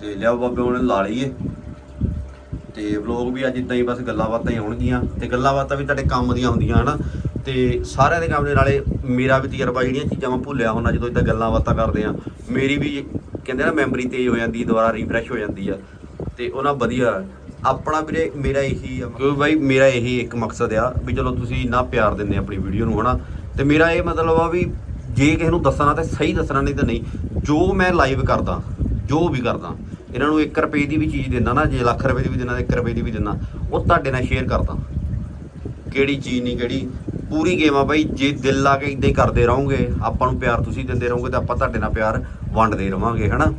ਤੇ ਲਿਆਓ ਬਾਬੇ, ਹੁਣ ਲਾ ਲਈਏ। ਤੇ ਵਲੌਗ ਵੀ ਅੱਜ ਇਦਾਂ ਹੀ, ਬਸ ਗੱਲਾਂ ਬਾਤਾਂ ਹੀ ਹੋਣਗੀਆਂ ਤੇ ਗੱਲਾਂ ਬਾਤਾਂ ਵੀ ਤੁਹਾਡੇ ਕੰਮ ਦੀਆਂ ਹੁੰਦੀਆਂ ਹਨਾ। ਤੇ ਸਾਰਿਆਂ ਦੇ ਕੰਮ ਦੇ ਨਾਲੇ ਮੇਰਾ ਵੀ ਤਜਰਬਾ ਜਿਹੜੀਆਂ ਚੀਜ਼ਾਂ ਮੈਂ ਭੁੱਲਿਆ ਹੁੰਦਾ, ਜਦੋਂ ਇਦਾਂ ਗੱਲਾਂ ਬਾਤਾਂ ਕਰਦੇ ਆ, ਮੇਰੀ ਵੀ ਕਹਿੰਦੇ ਨਾ ਮੈਮਰੀ ਤੇਜ਼ ਹੋ ਜਾਂਦੀ, ਦੁਬਾਰਾ ਰੀਫਰੈਸ਼ ਹੋ ਜਾਂਦੀ ਆ। ਤੇ ਉਹਨਾਂ ਵਧੀਆ ਆਪਣਾ ਵੀਰੇ ਮੇਰਾ ਇਹੀ ਆ ਕਿਉਂਕਿ ਬਾਈ ਮੇਰਾ ਇਹੀ ਇੱਕ ਮਕਸਦ ਆ ਵੀ ਚਲੋ ਤੁਸੀਂ ਇੰਨਾ ਪਿਆਰ ਦਿੰਦੇ ਆਪਣੀ ਵੀਡੀਓ ਨੂੰ, ਹਨਾ? ਤੇ ਮੇਰਾ ਇਹ ਮਤਲਬ ਆ ਵੀ ਜੇ ਕਿਸੇ ਨੂੰ ਦੱਸਣਾ ਤਾਂ ਸਹੀ ਦੱਸਣਾ, ਨਹੀਂ ਤਾਂ ਨਹੀਂ। ਜੋ ਮੈਂ ਲਾਈਵ ਕਰਦਾ, ਜੋ ਵੀ ਕਰਦਾ, ਇਹਨਾਂ ਨੂੰ 1 ਰੁਪਏ ਦੀ ਵੀ ਚੀਜ਼ ਦਿੰਦਾ ਨਾ, ਜੇ ਲੱਖ ਰੁਪਏ ਦੀ ਵੀ ਦਿੰਦਾ 1 ਰੁਪਏ ਦੀ ਵੀ ਦਿੰਦਾ, ਉਹ ਤੁਹਾਡੇ ਨਾਲ ਸ਼ੇਅਰ ਕਰਦਾ। ਕਿਹੜੀ ਚੀਜ਼ ਨਹੀਂ, ਕਿਹੜੀ ਪੂਰੀ ਗੇਮ ਆ ਬਾਈ, ਜੇ ਦਿਲ ਲਾ ਕੇ ਇਦਾਂ ਹੀ ਕਰਦੇ ਰਹੋਗੇ, ਆਪਾਂ ਨੂੰ ਪਿਆਰ ਤੁਸੀਂ ਦਿੰਦੇ ਰਹੋਗੇ ਤਾਂ ਆਪਾਂ ਤੁਹਾਡੇ ਨਾਲ ਪਿਆਰ ਵੰਡਦੇ ਰਵਾਂਗੇ, ਹਨਾ?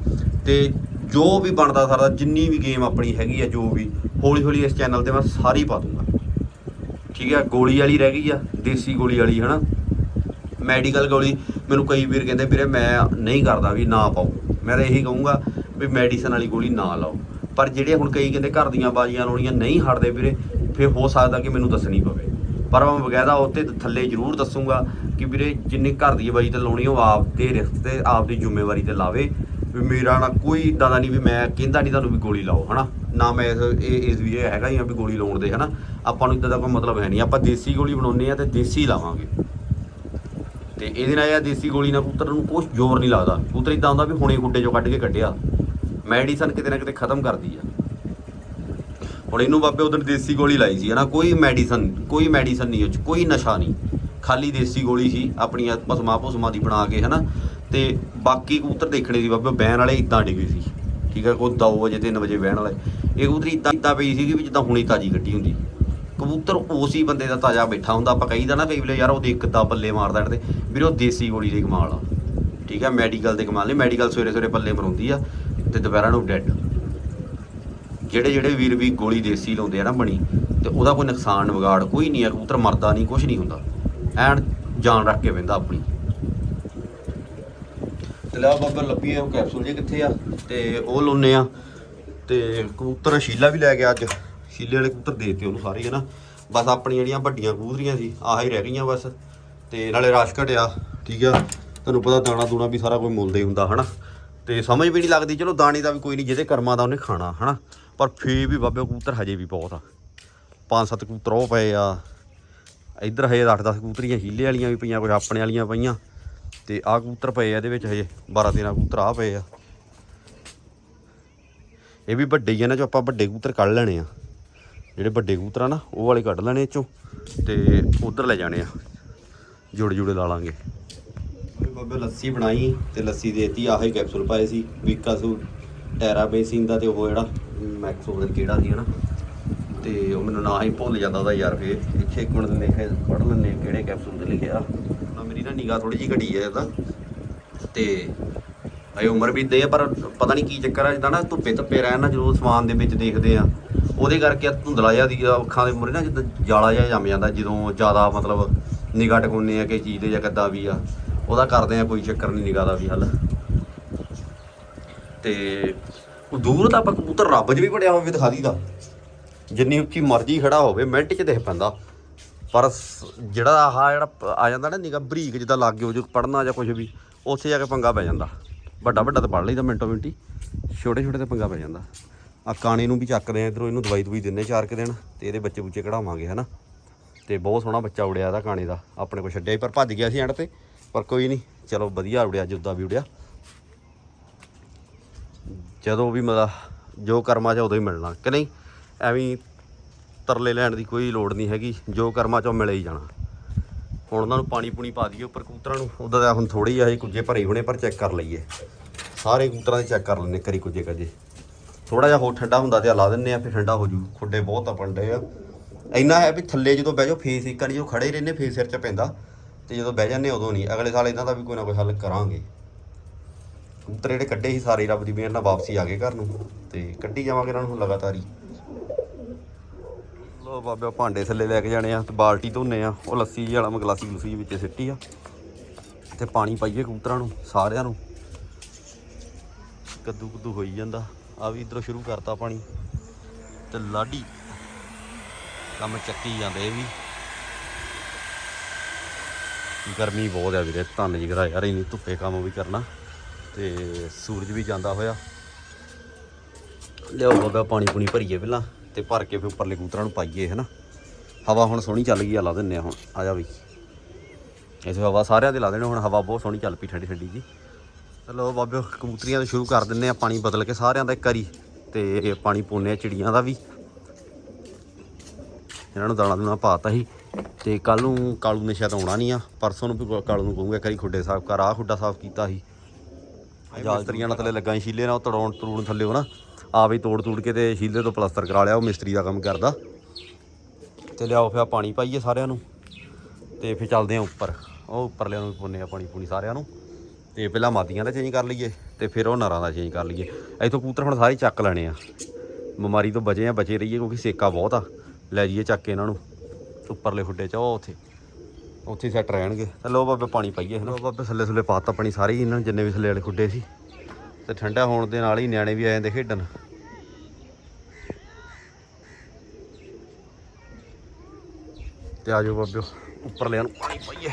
ਤੇ ਜੋ ਵੀ ਬਣਦਾ ਸਾਰਾ, ਜਿੰਨੀ ਵੀ ਗੇਮ ਆਪਣੀ ਹੈਗੀ ਆ, ਜੋ ਵੀ ਹੌਲੀ ਹੌਲੀ ਇਸ ਚੈਨਲ ਤੇ ਮੈਂ ਸਾਰੀ ਪਾ ਦੂੰਗਾ। ਠੀਕ ਹੈ ਗੋਲੀ ਵਾਲੀ ਰਹਿ ਗਈ ਆ, ਦੇਸੀ ਗੋਲੀ ਵਾਲੀ, ਹਨਾ? ਮੈਡੀਕਲ ਗੋਲੀ, ਮੈਨੂੰ ਕਈ ਵੀਰ ਕਹਿੰਦੇ, ਵੀਰੇ ਮੈਂ ਨਹੀਂ ਕਰਦਾ ਵੀ ਨਾ ਪਾਓ। ਮੈਂ ਤਾਂ ਇਹੀ ਕਹੂੰਗਾ ਵੀ ਮੈਡੀਸਨ ਵਾਲੀ ਗੋਲੀ ਨਾ ਲਾਓ। ਪਰ ਜਿਹੜੇ ਹੁਣ ਕਈ ਕਹਿੰਦੇ ਘਰ ਦੀਆਂ ਬਾਜੀਆਂ ਲਾਉਣੀਆਂ ਨਹੀਂ ਹਟਦੇ ਵੀਰੇ, ਫਿਰ ਹੋ ਸਕਦਾ ਕਿ ਮੈਨੂੰ ਦੱਸਣੀ ਪਵੇ। ਪਰ ਮੈਂ ਬਕਾਇਦਾ ਉੱਤੇ ਥੱਲੇ ਜ਼ਰੂਰ ਦੱਸੂੰਗਾ ਕਿ ਵੀਰੇ ਜਿੰਨੇ ਘਰ ਦੀ ਬਾਜੀ ਤੇ ਲਾਉਣੀ ਉਹ ਆਪ ਦੇ ਰਿਸਕ ਤੇ ਆਪ ਦੀ ਜ਼ਿੰਮੇਵਾਰੀ ਤੇ ਲਾਵੇ। ਵੀ ਮੇਰਾ ਨਾ ਕੋਈ ਇਦਾਂ ਦਾ ਨਹੀਂ ਵੀ ਮੈਂ ਕਹਿੰਦਾ ਨਹੀਂ ਤੁਹਾਨੂੰ ਵੀ ਗੋਲੀ ਲਾਓ, ਹਨਾ? ਨਾ ਮੈਂ ਇਸ, ਇਹ, ਇਸ ਵੀ ਇਹ ਹੈਗਾ ਹੀ ਆ ਵੀ ਗੋਲੀ ਲਾਉਣ ਦੇ, ਹਨਾ? ਆਪਾਂ ਨੂੰ ਇਦਾਂ ਦਾ ਕੋਈ ਮਤਲਬ ਹੈ ਨਹੀਂ। ਆਪਾਂ ਦੇਸੀ ਗੋਲੀ ਬਣਾਉਨੇ ਆ ਤੇ ਦੇਸੀ ਲਾਵਾਂਗੇ। ਤੇ ਇਹਦੇ ਨਾਲ ਇਹ ਦੇਸੀ ਗੋਲੀ ਨਾਲ ਕਬੂਤਰ ਨੂੰ ਕੁਛ ਜ਼ੋਰ ਨਹੀਂ ਲੱਗਦਾ। ਪੁੱਤਰ ਇਦਾਂ ਹੁੰਦਾ ਵੀ ਹੁਣੇ ਗੁੱਡੇ ਚੋਂ ਕੱਢ ਕੇ ਕੱਢਿਆ। ਮੈਡੀਸਨ ਕਿਤੇ ਨਾ ਕਿਤੇ ਖਤਮ ਕਰਦੀ ਆ। ਹੁਣ ਇਹਨੂੰ ਬਾਬੇ ਉਧਰ ਦੇਸੀ ਗੋਲੀ ਲਾਈ ਸੀ, ਹਨਾ? ਕੋਈ ਮੈਡੀਸਨ ਕੋਈ ਮੈਡੀਸਨ ਨਹੀਂ, ਉਹ 'ਚ ਕੋਈ ਨਸ਼ਾ ਨਹੀਂ। ਖਾਲੀ ਦੇਸੀ ਗੋਲੀ ਸੀ ਆਪਣੀਆਂ ਪਸਮਾ ਪਸਮਾ ਦੀ ਬਣਾ ਕੇ, ਹਨਾ? ਤੇ ਬਾਕੀ ਕਬੂਤਰ ਦੇਖਣੇ ਸੀ ਬਾਬੇ ਬਹਿਣ ਵਾਲੇ ਇਦਾਂ ਡਿੱਗੇ ਸੀ। ਠੀਕ ਹੈ ਕੋਈ 2 ਵਜੇ 3 ਵਜੇ ਬਹਿਣ ਵਾਲੇ। ਇਹ ਕਬੂਤਰ ਇਦਾਂ ਇਦਾਂ ਪਈ ਸੀ ਵੀ ਜਿੱਦਾਂ ਹੁਣੀ ਤਾਜੀ ਕੱਟੀ ਹੁੰਦੀ। ਕਬੂਤਰ ਉਸ ਹੀ ਬੰਦੇ ਦਾ ਤਾਜ਼ਾ ਬੈਠਾ ਹੁੰਦਾ, ਆਪਾਂ ਕਹੀਦਾ ਨਾ ਕਈ ਵੇਲੇ ਯਾਰ ਉਹਦੇ ਇੱਕ ਦਾ ਬੱਲੇ ਮਾਰਦਾ ਤੇ। ਵੀਰੇ ਉਹ ਦੇਸੀ ਗੋਲੀ ਦੇ ਕਮਾਲ ਆ। ਠੀਕ ਹੈ ਮੈਡੀਕਲ ਦੇ ਕਮਾਲ ਨਹੀਂ, ਮੈਡੀਕਲ ਸਵੇਰੇ ਸਵੇਰੇ ਪੱਲੇ ਮਰਾਉਂਦੀ ਆ ਤੇ ਦੁਪਹਿਰਾਂ ਨੂੰ ਡੈੱਡ। ਜਿਹੜੇ ਜਿਹੜੇ ਵੀਰ ਵੀ ਗੋਲੀ ਦੇਸੀ ਲਾਉਂਦੇ ਆ ਨਾ ਬਣੀ, ਤੇ ਉਹਦਾ ਕੋਈ ਨੁਕਸਾਨ ਵਿਗਾੜ ਕੋਈ ਨਹੀਂ ਆ, ਕਬੂਤਰ ਮਰਦਾ ਨਹੀਂ ਕੁਝ ਨਹੀਂ ਹੁੰਦਾ। ਐਨ ਜਾਨ ਰੱਖ ਕੇ ਬਹਿੰਦਾ ਆਪਣੀ। ਤੇ ਲਿਆ ਬਾਬਾ ਲੱਭੀ ਉਹ ਕੈਪਸੂਲ ਜੇ ਕਿੱਥੇ ਆ, ਤੇ ਉਹ ਲਾਉਨੇ ਆ। ਤੇ ਕਬੂਤਰ ਸ਼ੀਲਾ ਵੀ ਲੈ ਗਿਆ ਅੱਜ। ਸ਼ੀਲੇ ਵਾਲੇ ਕਬੂਤਰ ਦੇਤੇ ਉਹਨੂੰ ਸਾਰੇ ਹੀ ਨਾ ਬਸ ਆਪਣੀਆਂ ਜਿਹੜੀਆਂ ਵੱਡੀਆਂ ਕਬੂਤਰੀਆਂ ਸੀ, ਆਹ ਹੀ ਰਹਿ ਗਈਆਂ ਬਸ। ਤੇ ਨਾਲੇ ਰਸ਼ ਘਟਿਆ, ਠੀਕ ਆ। ਤੁਹਾਨੂੰ ਪਤਾ ਦਾਣਾ ਦੂਣਾ ਵੀ ਸਾਰਾ ਕੋਈ ਮੁੱਲ ਦਾ ਹੀ ਹੁੰਦਾ, ਹਨਾ। ਤੇ ਸਮਝ ਵੀ ਨਹੀਂ ਲੱਗਦੀ, ਚਲੋ ਦਾਣੇ ਦਾ ਵੀ ਕੋਈ ਨਹੀਂ, ਜਿਹਦੇ ਕਰਮਾਂ ਦਾ ਉਹਨੇ ਖਾਣਾ, ਹਨਾ। ਪਰ ਫੇ ਵੀ ਬਾਬੇ ਕਬੂਤਰ ਹਜੇ ਵੀ ਬਹੁਤ ਆ। ਪੰਜ ਸੱਤ ਕਬੂਤਰ ਉਹ ਪਏ ਆ। ਇੱਧਰ ਹਜੇ 8-10 ਕਬੂਤਰੀਆਂ ਹੀਲੇ ਵਾਲੀਆਂ ਵੀ ਪਈਆਂ ਕੁਝ ਆਪਣੇ ਵਾਲੀਆਂ ਪਈਆਂ। ਤੇ ਆਹ ਕਬੂਤਰ ਪਏ ਆ ਇਹਦੇ ਵਿੱਚ ਹਜੇ 12-13 ਕਬੂਤਰ ਆ ਪਏ ਆ। ਇਹ ਵੀ ਵੱਡੇ ਹੀ ਆ ਨਾ, ਜੋ ਆਪਾਂ ਵੱਡੇ ਕਬੂਤਰ ਕੱਢ ਲੈਣੇ ਆ। ਜਿਹੜੇ ਵੱਡੇ ਕਬੂਤਰ ਆ ਨਾ, ਉਹ ਵਾਲੇ ਕੱਢ ਲੈਣੇ ਇਹ ਚੋਂ ਤੇ ਉਧਰ ਲੈ ਜਾਣੇ ਆ। ਜੁੜ ਜੁੜੇ ਲਾ ਲਾਂਗੇ। ਬਾਬੇ ਲੱਸੀ ਬਣਾਈ ਤੇ ਲੱਸੀ ਦੇਤੀ, ਆਹੀ ਕੈਪਸੂਲ ਪਾਏ ਸੀ। ਵੀਕਾਸੂ ਟੈਰਾਬੇਸਿਨ ਦਾ ਤੇ ਉਹ ਜਿਹੜਾ ਮੈਕਸੋ ਦਾ ਕਿਹੜਾ ਸੀ ਹਨਾ? ਤੇ ਉਹ ਮੈਨੂੰ ਨਾ ਹੀ ਭੁੱਲ ਜਾਂਦਾ ਉਹਦਾ ਯਾਰ ਫੇਰ। ਇੱਥੇ ਇੱਕ ਮਿੰਟ ਲਿਖੇ ਪੜ੍ਹ ਲੈਣੇ ਕਿਹੜੇ ਕੈਪਸੂਲ ਤੇ ਲਿਖਿਆ। ਨਾ ਨਿਗਾਹ ਥੋੜੀ ਜਿਹੀ ਘਟੀ ਹੈ ਇਹਦਾ ਤੇ। ਅਏ ਉਮਰ ਵੀ ਦੇ ਆ, ਪਰ ਪਤਾ ਨਹੀਂ ਕੀ ਚੱਕਰ ਆ, ਜਿੱਦਾਂ ਨਾ ਧੁੱਪੇ ਧੱਪੇ ਰਹਿਣ ਨਾ ਜਦੋਂ ਸਮਾਨ ਦੇ ਵਿੱਚ ਦੇਖਦੇ ਆ, ਉਹਦੇ ਕਰਕੇ ਧੁੰਦਲਾ ਜਿਹਾ ਦੀ ਅੱਖਾਂ ਦੇ ਮੂਹਰੇ ਨਾ, ਜਿੱਦਾਂ ਜਾਲਾ ਜਿਹਾ ਜੰਮ ਜਾਂਦਾ, ਜਦੋਂ ਜ਼ਿਆਦਾ ਮਤਲਬ ਨਿਗਾਹ ਟਿਕਾਉਂਦੇ ਆ ਕਿ ਚੀਜ਼ ਦੇ ਜਾਂ ਕਿੱਦਾਂ ਵੀ ਆ, ਉਹਦਾ ਕਰਦੇ ਆ ਕੋਈ ਚੱਕਰ ਨਹੀਂ ਨਿਗਾਹ ਦਾ ਵੀ ਹੱਲ। ਤੇ ਦੂਰ ਤਾਂ ਆਪਾਂ ਕਬੂਤਰ ਰੱਬ 'ਚ ਵੀ ਪੜਿਆ ਹੋਵੇ, ਦਿਖਾ ਦੀਦਾ ਜਿੰਨੀ ਉੱਚੀ ਮਰਜ਼ੀ ਖੜਾ ਹੋਵੇ, ਮਿੰਟ 'ਚ ਦਿਖ ਪੈਂਦਾ। ਪਰ ਜਿਹੜਾ ਆਹ ਜਿਹੜਾ ਪ- ਆ ਜਾਂਦਾ ਨਾ ਨਿਗਾ ਬਰੀਕ ਜਿੱਦਾਂ ਲੱਗ ਗਿਆ ਜੋ ਪੜਨਾ ਜਾਂ ਕੁਝ ਵੀ, ਉੱਥੇ ਜਾ ਕੇ ਪੰਗਾ ਪੈ ਜਾਂਦਾ। ਵੱਡਾ ਵੱਡਾ ਤਾਂ ਪੜ ਲਈਦਾ ਮਿੰਟੋ ਮਿੰਟੀ, ਛੋਟੇ ਛੋਟੇ ਤੇ ਪੰਗਾ ਪੈ ਜਾਂਦਾ। ਆ ਕਾਣੇ ਨੂੰ ਵੀ ਚੱਕਦੇ ਆ ਇਧਰੋਂ, ਇਹਨੂੰ ਦਵਾਈ ਦਵਾਈ ਦਿੰਨੇ ਚਾਰ ਕੁ ਦਿਨ, ਤੇ ਇਹਦੇ ਬੱਚੇ ਬੁੱਚੇ ਕਢਾਵਾਂਗੇ, ਹਨਾ। ਤੇ ਬਹੁਤ ਸੋਹਣਾ ਬੱਚਾ ਉੜਿਆ ਇਹਦਾ ਕਾਣੇ ਦਾ, ਆਪਣੇ ਕੋਲ ਛੱਡਿਆ ਸੀ, ਪਰ ਭੱਜ ਗਿਆ ਸੀ ਐਂਡ ਤੇ, ਪਰ ਕੋਈ ਨਹੀਂ, ਚਲੋ ਵਧੀਆ ਉੜਿਆ ਜਿੱਦਾਂ ਵੀ ਉੜਿਆ। ਜਦੋਂ ਵੀ ਮਤਲਬ ਜੋ ਕਰਮਾ 'ਚ ਉਦੋਂ ਹੀ ਮਿਲਣਾ, ਕਿ ਨਹੀਂ? ਐਵੇਂ ਤਰਲੇ ਲੈਣ ਦੀ ਕੋਈ ਲੋੜ ਨਹੀਂ ਹੈਗੀ, ਜੋ ਕਰਮਾ 'ਚੋਂ ਮਿਲੇ ਹੀ ਜਾਣਾ। ਹੁਣ ਉਹਨਾਂ ਨੂੰ ਪਾਣੀ ਪੂਣੀ ਪਾ ਦਈਏ ਉੱਪਰ ਕਬੂਤਰਾਂ ਨੂੰ ਉਹਦਾ ਤਾਂ ਹੁਣ ਥੋੜੀ ਜਿਹੀ ਕੁੱਜੇ ਭਰੇ ਹੋਣੇ, ਪਰ ਚੈੱਕ ਕਰ ਲਈਏ। ਸਾਰੇ ਕਬੂਤਰਾਂ ਦੇ ਚੈੱਕ ਕਰ ਲੈਣੇ ਕਰੀ ਕੁੱਜੇ ਕੱਜੇ। ਥੋੜਾ ਜਿਹਾ ਹੋਰ ਠੰਡਾ ਹੁੰਦਾ ਤੇ ਲਾ ਦਿੰਨੇ ਆ ਫਿਰ ਠੰਡਾ ਹੋ ਜੂ। ਖੁੱਡੇ ਬਹੁਤ ਤਪਣ ਡਏ ਆ। ਇੰਨਾ ਹੈ ਵੀ ਥੱਲੇ ਜਦੋਂ ਬਹਿ ਜਾਓ, ਫੇਸ ਇੱਕ ਵਾਰੀ ਜੋ ਖੜੇ ਹੀ ਰਹਿੰਦੇ, ਫੇਸ ਸਿਰ 'ਚ ਪੈਂਦਾ, ਤੇ ਜਦੋਂ ਬਹਿ ਜਾਂਦੇ ਉਦੋਂ ਨਹੀਂ। ਅਗਲੇ ਸਾਲ ਇਹਨਾਂ ਦਾ ਵੀ ਕੋਈ ਨਾ ਕੋਈ ਹੱਲ ਕਰਾਂਗੇ। ਕਬੂਤਰ ਜਿਹੜੇ ਕੱਢੇ ਸੀ, ਸਾਰੇ ਰੱਬ ਦੀ ਮਿਹਰ ਨਾਲ ਵਾਪਸੀ ਆ ਗਏ ਘਰ ਨੂੰ, ਤੇ ਕੱਢੀ ਜਾਵਾਂਗੇ ਇਹਨਾਂ ਨੂੰ ਲਗਾਤਾਰ ਹੀ। ਲੋ ਬਾਬੇ ਭਾਂਡੇ ਥੱਲੇ ਲੈ ਕੇ ਜਾਣੇ ਆ, ਤੇ ਬਾਲਟੀ ਧੋਨੇ ਆ। ਉਹ ਲੱਸੀ ਜਿਹੀ ਵਾਲਾ ਮਗਲਾਸੀ ਗਲੂਸੀ ਵਿੱਚ ਸਿੱਟੀ ਆ। ਤੇ ਪਾਣੀ ਪਾਈਏ ਕਬੂਤਰਾਂ ਨੂੰ, ਸਾਰਿਆਂ ਨੂੰ। ਕੱਦੂ ਕੱਦੂ ਹੋਈ ਜਾਂਦਾ। ਆ ਵੀ ਇਧਰੋਂ ਸ਼ੁਰੂ ਕਰਤਾ ਪਾਣੀ। ਤੇ ਲਾਡੀ, ਕੰਮ ਚੱਕੀ ਜਾਂਦੇ ਇਹ ਵੀ। ਗਰਮੀ ਬਹੁਤ ਆ ਵੀਰੇ, ਧੰਨ ਜਿਗਰਾ ਯਾਰ, ਇੰਨੀ ਧੁੱਪੇ ਕੰਮ ਵੀ ਕਰਨਾ। ਤੇ ਸੂਰਜ ਵੀ ਜਾਂਦਾ ਹੋਇਆ। ਲਿਆਓ ਬਾਬਾ ਪਾਣੀ ਪੂਣੀ ਭਰੀਏ ਪਹਿਲਾਂ। ਤੇ ਭਰ ਕੇ ਫਿਰ ਉੱਪਰਲੇ ਕਬੂਤਰਾਂ ਨੂੰ ਪਾਈਏ ਹਨਾ? ਹਵਾ ਹੁਣ ਸੋਹਣੀ ਚੱਲ ਗਈ ਆ ਲਾ ਦਿੰਨੇ ਆ ਹੁਣ ਆ ਜਾ ਵੀ ਇਸੇ ਹਵਾ ਸਾਰਿਆਂ ਦੇ ਲਾ ਦੇਣੇ ਹੁਣ ਹਵਾ ਬਹੁਤ ਸੋਹਣੀ ਚੱਲ ਪਈ ਠੰਡੀ ਠੰਡੀ ਜੀ। ਚਲੋ ਬਾਬੇ ਕਬੂਤਰੀਆਂ ਤੋਂ ਸ਼ੁਰੂ ਕਰ ਦਿੰਨੇ ਆ ਪਾਣੀ ਬਦਲ ਕੇ ਸਾਰਿਆਂ ਦਾ ਇੱਕ ਵਾਰੀ ਤੇ ਪਾਣੀ ਪਾਉਂਦੇ ਆ ਚਿੜੀਆਂ ਦਾ ਵੀ। ਇਹਨਾਂ ਨੂੰ ਦਾਣਾ ਦੂਣਾ ਪਾਤਾ ਸੀ ਤੇ ਕੱਲ ਨੂੰ ਕਾਲੂ ਨੇ ਸ਼ਾਇਦ ਆਉਣਾ ਨਹੀਂ ਆ ਪਰਸੋਂ ਨੂੰ ਵੀ ਕਾਲੂ ਨੂੰ ਕਹੂੰਗਾ ਕਰੀ ਖੁੱਡੇ ਸਾਫ਼ ਕਰ ਆ ਖੁੱਡਾ ਸਾਫ਼ ਕੀਤਾ ਸੀ। ਜਾਲ ਤਰੀਆਂ ਨਾਲ ਥੱਲੇ ਲੱਗਾ ਸ਼ੀਲੇ ਨਾਲ ਤੜਾਉਣ ਤਰੂਣ ਥੱਲੇ ਉਹ ਨਾ ਆ ਵੀ ਤੋੜ ਤੂੜ ਕੇ ਤੇ ਸ਼ੀਲੇ ਤੋਂ ਪਲਸਤਰ ਕਰਾ ਲਿਆ, ਉਹ ਮਿਸਤਰੀ ਦਾ ਕੰਮ ਕਰਦਾ। ਤੇ ਲਿਆਓ ਫਿਰ ਪਾਣੀ ਪਾਈਏ ਸਾਰਿਆਂ ਨੂੰ, ਤੇ ਫਿਰ ਚੱਲਦੇ ਆ ਉੱਪਰ। ਉਹ ਉੱਪਰਲਿਆਂ ਨੂੰ ਪਾਉਂਦੇ ਆ ਪਾਣੀ ਪੂਣੀ ਸਾਰਿਆਂ ਨੂੰ। ਤੇ ਪਹਿਲਾਂ ਮਾਦੀਆਂ ਦਾ ਚੇਂਜ ਕਰ ਲਈਏ, ਤੇ ਫਿਰ ਉਹ ਨਰਾਂ ਦਾ ਚੇਂਜ ਕਰ ਲਈਏ। ਇੱਥੋਂ ਕੂਤਰ ਹੁਣ ਸਾਰੇ ਚੱਕ ਲੈਣੇ ਆ। ਬਿਮਾਰੀ ਤੋਂ ਬਚੇ ਆ, ਬਚੇ ਰਹੀਏ ਕਿਉਂਕਿ ਸੇਕਾ ਬਹੁਤ ਆ। ਲੈ ਜਾਈਏ ਚੱਕ ਕੇ ਇਹਨਾਂ ਨੂੰ, ਉੱਪਰਲੇ ਖੁੱਡੇ ਚ, ਉਹ ਉੱਥੇ। ਉੱਥੇ ਸੈੱਟ ਰਹਿਣਗੇ। ਤਾਂ ਲੋ ਬਾਬੇ ਪਾਣੀ ਪਾਈਏ ਲੋ ਬਾਬੇ ਥੱਲੇ ਥੱਲੇ ਪਾਤਾ ਪਾਣੀ ਸਾਰੇ ਹੀ ਇਹਨਾਂ ਜਿੰਨੇ ਵੀ ਥੱਲੇ ਵਾਲੇ ਖੁੱਡੇ ਸੀ। ਤੇ ਠੰਡਾ ਹੋਣ ਦੇ ਨਾਲ ਹੀ ਨਿਆਣੇ ਵੀ ਆ ਜਾਂਦੇ ਖੇਡਣ। ਤੇ ਆਜੋ ਬਾਬਿਓ, ਉੱਪਰ ਲਿਆਂ ਨੂੰ ਪਾਣੀ ਪਾਈਏ।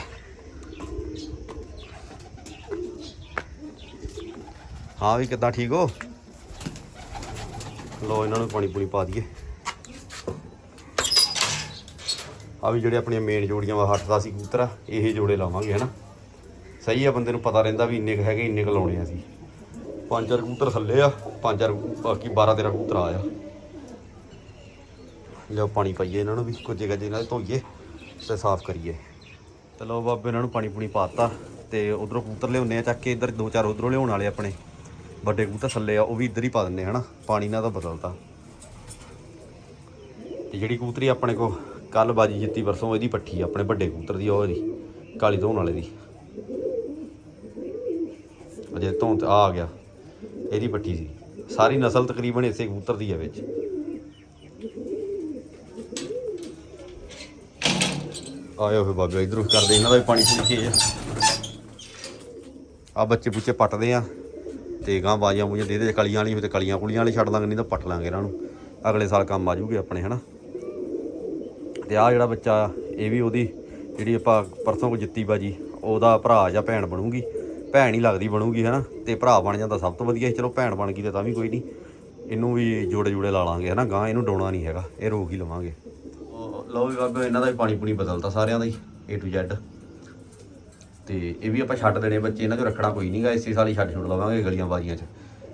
ਹਾਂ ਵੀ ਕਿੱਦਾਂ ਠੀਕ ਹੋ? ਲੋ ਇਹਨਾਂ ਨੂੰ ਪਾਣੀ ਪੂਣੀ ਪਾ ਦਈਏ। ਆ ਵੀ ਜਿਹੜੇ ਆਪਣੀਆਂ ਮੇਨ ਜੋੜੀਆਂ ਵਾ ਹੱਟਦਾ ਸੀ ਕਬੂਤਰ ਇਹ ਜੋੜੇ ਲਾਵਾਂਗੇ, ਹਨਾ। ਸਹੀ ਆ, ਬੰਦੇ ਨੂੰ ਪਤਾ ਰਹਿੰਦਾ ਵੀ ਇੰਨੇ ਕੁ ਹੈਗੇ, ਇੰਨੇ ਕੁ ਲਾਉਣੇ ਆ ਸੀ ਪੰਜ ਚਾਰ ਕਬੂਤਰ ਥੱਲੇ ਆ, ਪੰਜ ਚਾਰ, ਬਾਕੀ 12 13 ਕਬੂਤਰ ਆ। ਲਿਓ ਪਾਣੀ ਪਾਈਏ ਇਹਨਾਂ ਨੂੰ ਵੀ, ਕੁਝ ਜਗ੍ਹਾ ਜਿਹਨਾਂ ਦੇ ਧੋਈਏ, ਤੇ ਸਾਫ਼ ਕਰੀਏ। ਤੇ ਲਓ ਬਾਬੇ, ਇਹਨਾਂ ਨੂੰ ਪਾਣੀ ਪੂਣੀ ਪਾਤਾ, ਤੇ ਉਧਰੋਂ ਕਬੂਤਰ ਲਿਆਉਨੇ ਆ, ਚੱਕ ਕੇ ਇੱਧਰ ਦੋ ਚਾਰ ਉਧਰੋਂ ਲਿਆਉਣ ਵਾਲੇ ਆਪਣੇ। ਵੱਡੇ ਕਬੂਤਰ ਥੱਲੇ ਆ, ਉਹ ਵੀ ਇੱਧਰ ਹੀ ਪਾ ਦਿੰਨੇ ਹਨਾ? ਪਾਣੀ ਨਾਲ ਤਾਂ ਬਦਲਤਾ ਤੇ ਜਿਹੜੀ ਕਬੂਤਰੀ ਆਪਣੇ ਕੋ ਕੱਲ ਬਾਜੀ ਜਿੱਤੀ, ਪਰਸੋਂ ਇਹਦੀ ਪੱਠੀ ਆ, ਆਪਣੇ ਵੱਡੇ ਕਬੂਤਰ ਦੀ, ਉਹ ਇਹਦੀ, ਕਾਲੀ ਧੋਣ ਵਾਲੇ ਦੀ। ਅਜੇ ਧੋਣ ਤੇ ਆ ਗਿਆ। ਇਹਦੀ ਪੱਟੀ ਸੀ। ਸਾਰੀ ਨਸਲ ਤਕਰੀਬਨ ਇਸੇ ਕਬੂਤਰ ਦੀ ਹੈ ਵਿੱਚ। ਆਇਓ ਫੇ ਬਾਬੇ, ਇਧਰੋਂ ਕਰਦੇ, ਇਹਨਾਂ ਦਾ ਵੀ ਪਾਣੀ ਪੂਣੀ ਚੀਜ਼ ਆ। ਬੱਚੇ ਬੁੱਚੇ ਪੱਟਦੇ ਆ, ਤੇ ਗਾਂ ਬਾਜੀਆਂ ਬੂਜੀਆਂ ਦੇ ਦੇ ਕਲੀਆਂ ਵਾਲੀ ਤੇ ਕਲੀਆਂ ਕੁਲੀਆਂ ਵਾਲੀ ਛੱਡ ਦਾਂਗੇ, ਨਹੀਂ ਤਾਂ ਪੱਟ ਲਾਂਗੇ ਇਹਨਾਂ ਨੂੰ। ਅਗਲੇ ਸਾਲ ਕੰਮ ਆ ਜੂਗੇ ਆਪਣੇ, ਹਨਾ? ਤੇ ਆ ਜਿਹੜਾ ਬੱਚਾ, ਇਹ ਵੀ ਉਹਦੀ ਜਿਹੜੀ ਆਪਾਂ ਪਰਸੋਂ ਕੋ ਜਿੱਤੀ ਬਾਜੀ, ਉਹਦਾ ਭਰਾ ਜਾਂ ਭੈਣ ਬਣੂਗੀ। ਭੈਣ ਹੀ ਲੱਗਦੀ ਬਣੂਗੀ ਹਨਾ? ਤੇ ਭਰਾ ਬਣ ਜਾਂਦਾ ਸਭ ਤੋਂ ਵਧੀਆ। ਚਲੋ ਭੈਣ ਬਣ ਗਈ ਤੇ ਤਾਂ ਵੀ ਕੋਈ ਨਹੀਂ। ਇਹਨੂੰ ਵੀ ਜੋੜੇ ਜੋੜੇ ਲਾ ਲਾਂਗੇ ਹਨਾ? ਗਾਂ ਇਹਨੂੰ ਡਾਉਣਾ ਨਹੀਂ ਹੈਗਾ ਇਹ ਰੋਕ ਹੀ ਲਵਾਂਗੇ। ਲਓ ਵੀ ਬਾਬੇ ਇਹਨਾਂ ਦਾ ਵੀ ਪਾਣੀ ਪੂਣੀ ਬਦਲਤਾ ਸਾਰਿਆਂ ਦਾ ਹੀ A to Z ਤੇ ਇਹ ਵੀ ਆਪਾਂ ਛੱਡ ਦੇਣੇ ਬੱਚੇ ਇਹਨਾਂ ਚੋਂ ਰੱਖਣਾ ਕੋਈ ਨਹੀਂਗਾ ਇਸੇ ਸਾਲ ਹੀ ਛੱਡ ਛੁੱਟ ਲਵਾਂਗੇ ਗਲੀਆਂ ਬਾਜ਼ੀਆਂ 'ਚ।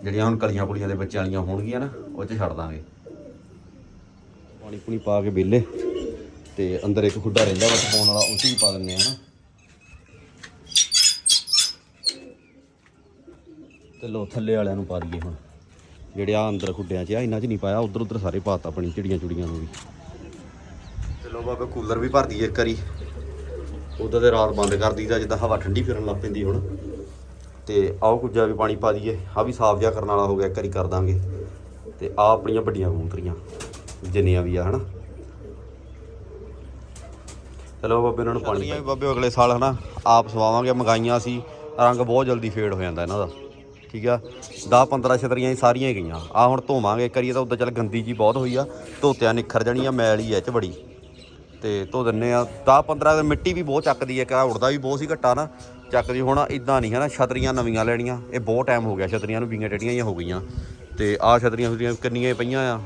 ਜਿਹੜੀਆਂ ਹੁਣ ਕਲੀਆਂ ਕੁਲੀਆਂ ਦੇ ਬੱਚਿਆਂ ਵਾਲੀਆਂ ਹੋਣਗੀਆਂ ਨਾ ਉਹ 'ਚ ਛੱਡ ਦਾਂਗੇ। ਪਾਣੀ ਪੂਣੀ ਪਾ ਕੇ ਵਿਹਲੇ ਤੇ ਅੰਦਰ ਇੱਕ ਖੁੱਡਾ ਰਹਿੰਦਾ ਵਾ ਪਾਉਣ ਵਾਲਾ 'ਚ ਵੀ ਪਾ ਦਿੰਨੇ ਆ ਹਨਾ? ਤੇ ਲੋ ਥੱਲੇ ਵਾਲਿਆਂ ਨੂੰ ਪਾ ਦਈਏ ਹੁਣ। ਜਿਹੜੇ ਆ ਅੰਦਰ ਖੁੱਡਿਆਂ 'ਚ ਆ ਇਹਨਾਂ 'ਚ ਨਹੀਂ ਪਾਇਆ ਉਧਰ ਉਧਰ ਸਾਰੇ ਪਾਤਾ ਆਪਣੀ ਚਿੜੀਆਂ ਚੁੜੀਆਂ ਨੂੰ ਵੀ। ਤੇ ਲੋ ਬਾਬਾ ਕੂਲਰ ਵੀ ਭਰ ਦਈਏ ਇੱਕ ਵਾਰੀ। ਉਦੋਂ ਤੇ ਰਾਤ ਬੰਦ ਕਰ ਦਈਦਾ ਜਿੱਦਾਂ ਹਵਾ ਠੰਡੀ ਫਿਰਨ ਲੱਗ ਪੈਂਦੀ ਹੁਣ। ਤੇ ਆਓ ਕੁਝਾ ਵੀ ਪਾਣੀ ਪਾ ਦਈਏ। ਆ ਵੀ ਸਾਫ਼ ਜਿਹਾ ਕਰਨ ਵਾਲਾ ਹੋ ਗਿਆ ਇੱਕ ਵਾਰੀ ਕਰ ਦਾਂਗੇ। ਤੇ ਆ ਆਪਣੀਆਂ ਵੱਡੀਆਂ ਕਬੂਤਰੀਆਂ ਜਿੰਨੀਆਂ ਵੀ ਆ ਹਨਾ। ਚਲੋ ਬਾਬੇ ਇਹਨਾਂ ਨੂੰ ਪਾਣੀ ਵੀ ਬਾਬੇ ਅਗਲੇ ਸਾਲ ਹਨਾ ਆਪ ਸਵਾਵਾਂਗੇ ਮੰਗਾਈਆਂ ਸੀ ਰੰਗ ਬਹੁਤ ਜਲਦੀ ਫੇਡ ਹੋ ਜਾਂਦਾ ਇਹਨਾਂ ਦਾ। ਠੀਕ ਆ 10 15 ਛਤਰੀਆਂ ਹੀ ਸਾਰੀਆਂ ਹੀ ਗਈਆਂ। ਆ ਹੁਣ ਧੋਵਾਂਗੇ, ਇੱਕ ਕਰੀਏ ਤਾਂ ਉਦੋਂ ਚੱਲ ਗੰਦੀ ਜੀ ਬਹੁਤ ਹੋਈ ਆ, ਧੋਤਿਆਂ ਨਿਖਰ ਜਾਣੀ ਆ, ਮੈਲ ਹੀ ਐ ਚ ਬੜੀ। ਤੇ ਧੋ ਦਿੰਨੇ ਆ 10 15 ਦੇ ਮਿੱਟੀ ਵੀ ਬਹੁਤ ਚੱਕਦੀ ਹੈ ਕਿਹੜਾ ਉੜਦਾ ਵੀ ਬਹੁਤ ਸੀ ਘੱਟਾ ਨਾ, ਚੱਕਦੀ ਹੁਣ ਇਦਾਂ ਨਹੀਂ ਹੈ ਨਾ ਛਤਰੀਆਂ ਨਵੀਆਂ ਲੈਣੀਆਂ, ਇਹ ਬਹੁਤ ਟਾਈਮ ਹੋ ਗਿਆ ਛਤਰੀਆਂ ਨੂੰ, ਬੀਆਂ ਟੇਡੀਆਂ ਹੀ ਹੋ ਗਈਆਂ। ਤੇ ਆਹ ਛਤਰੀਆਂ ਛਤਰੀਆਂ ਕਿੰਨੀਆਂ ਪਈਆਂ ਆ,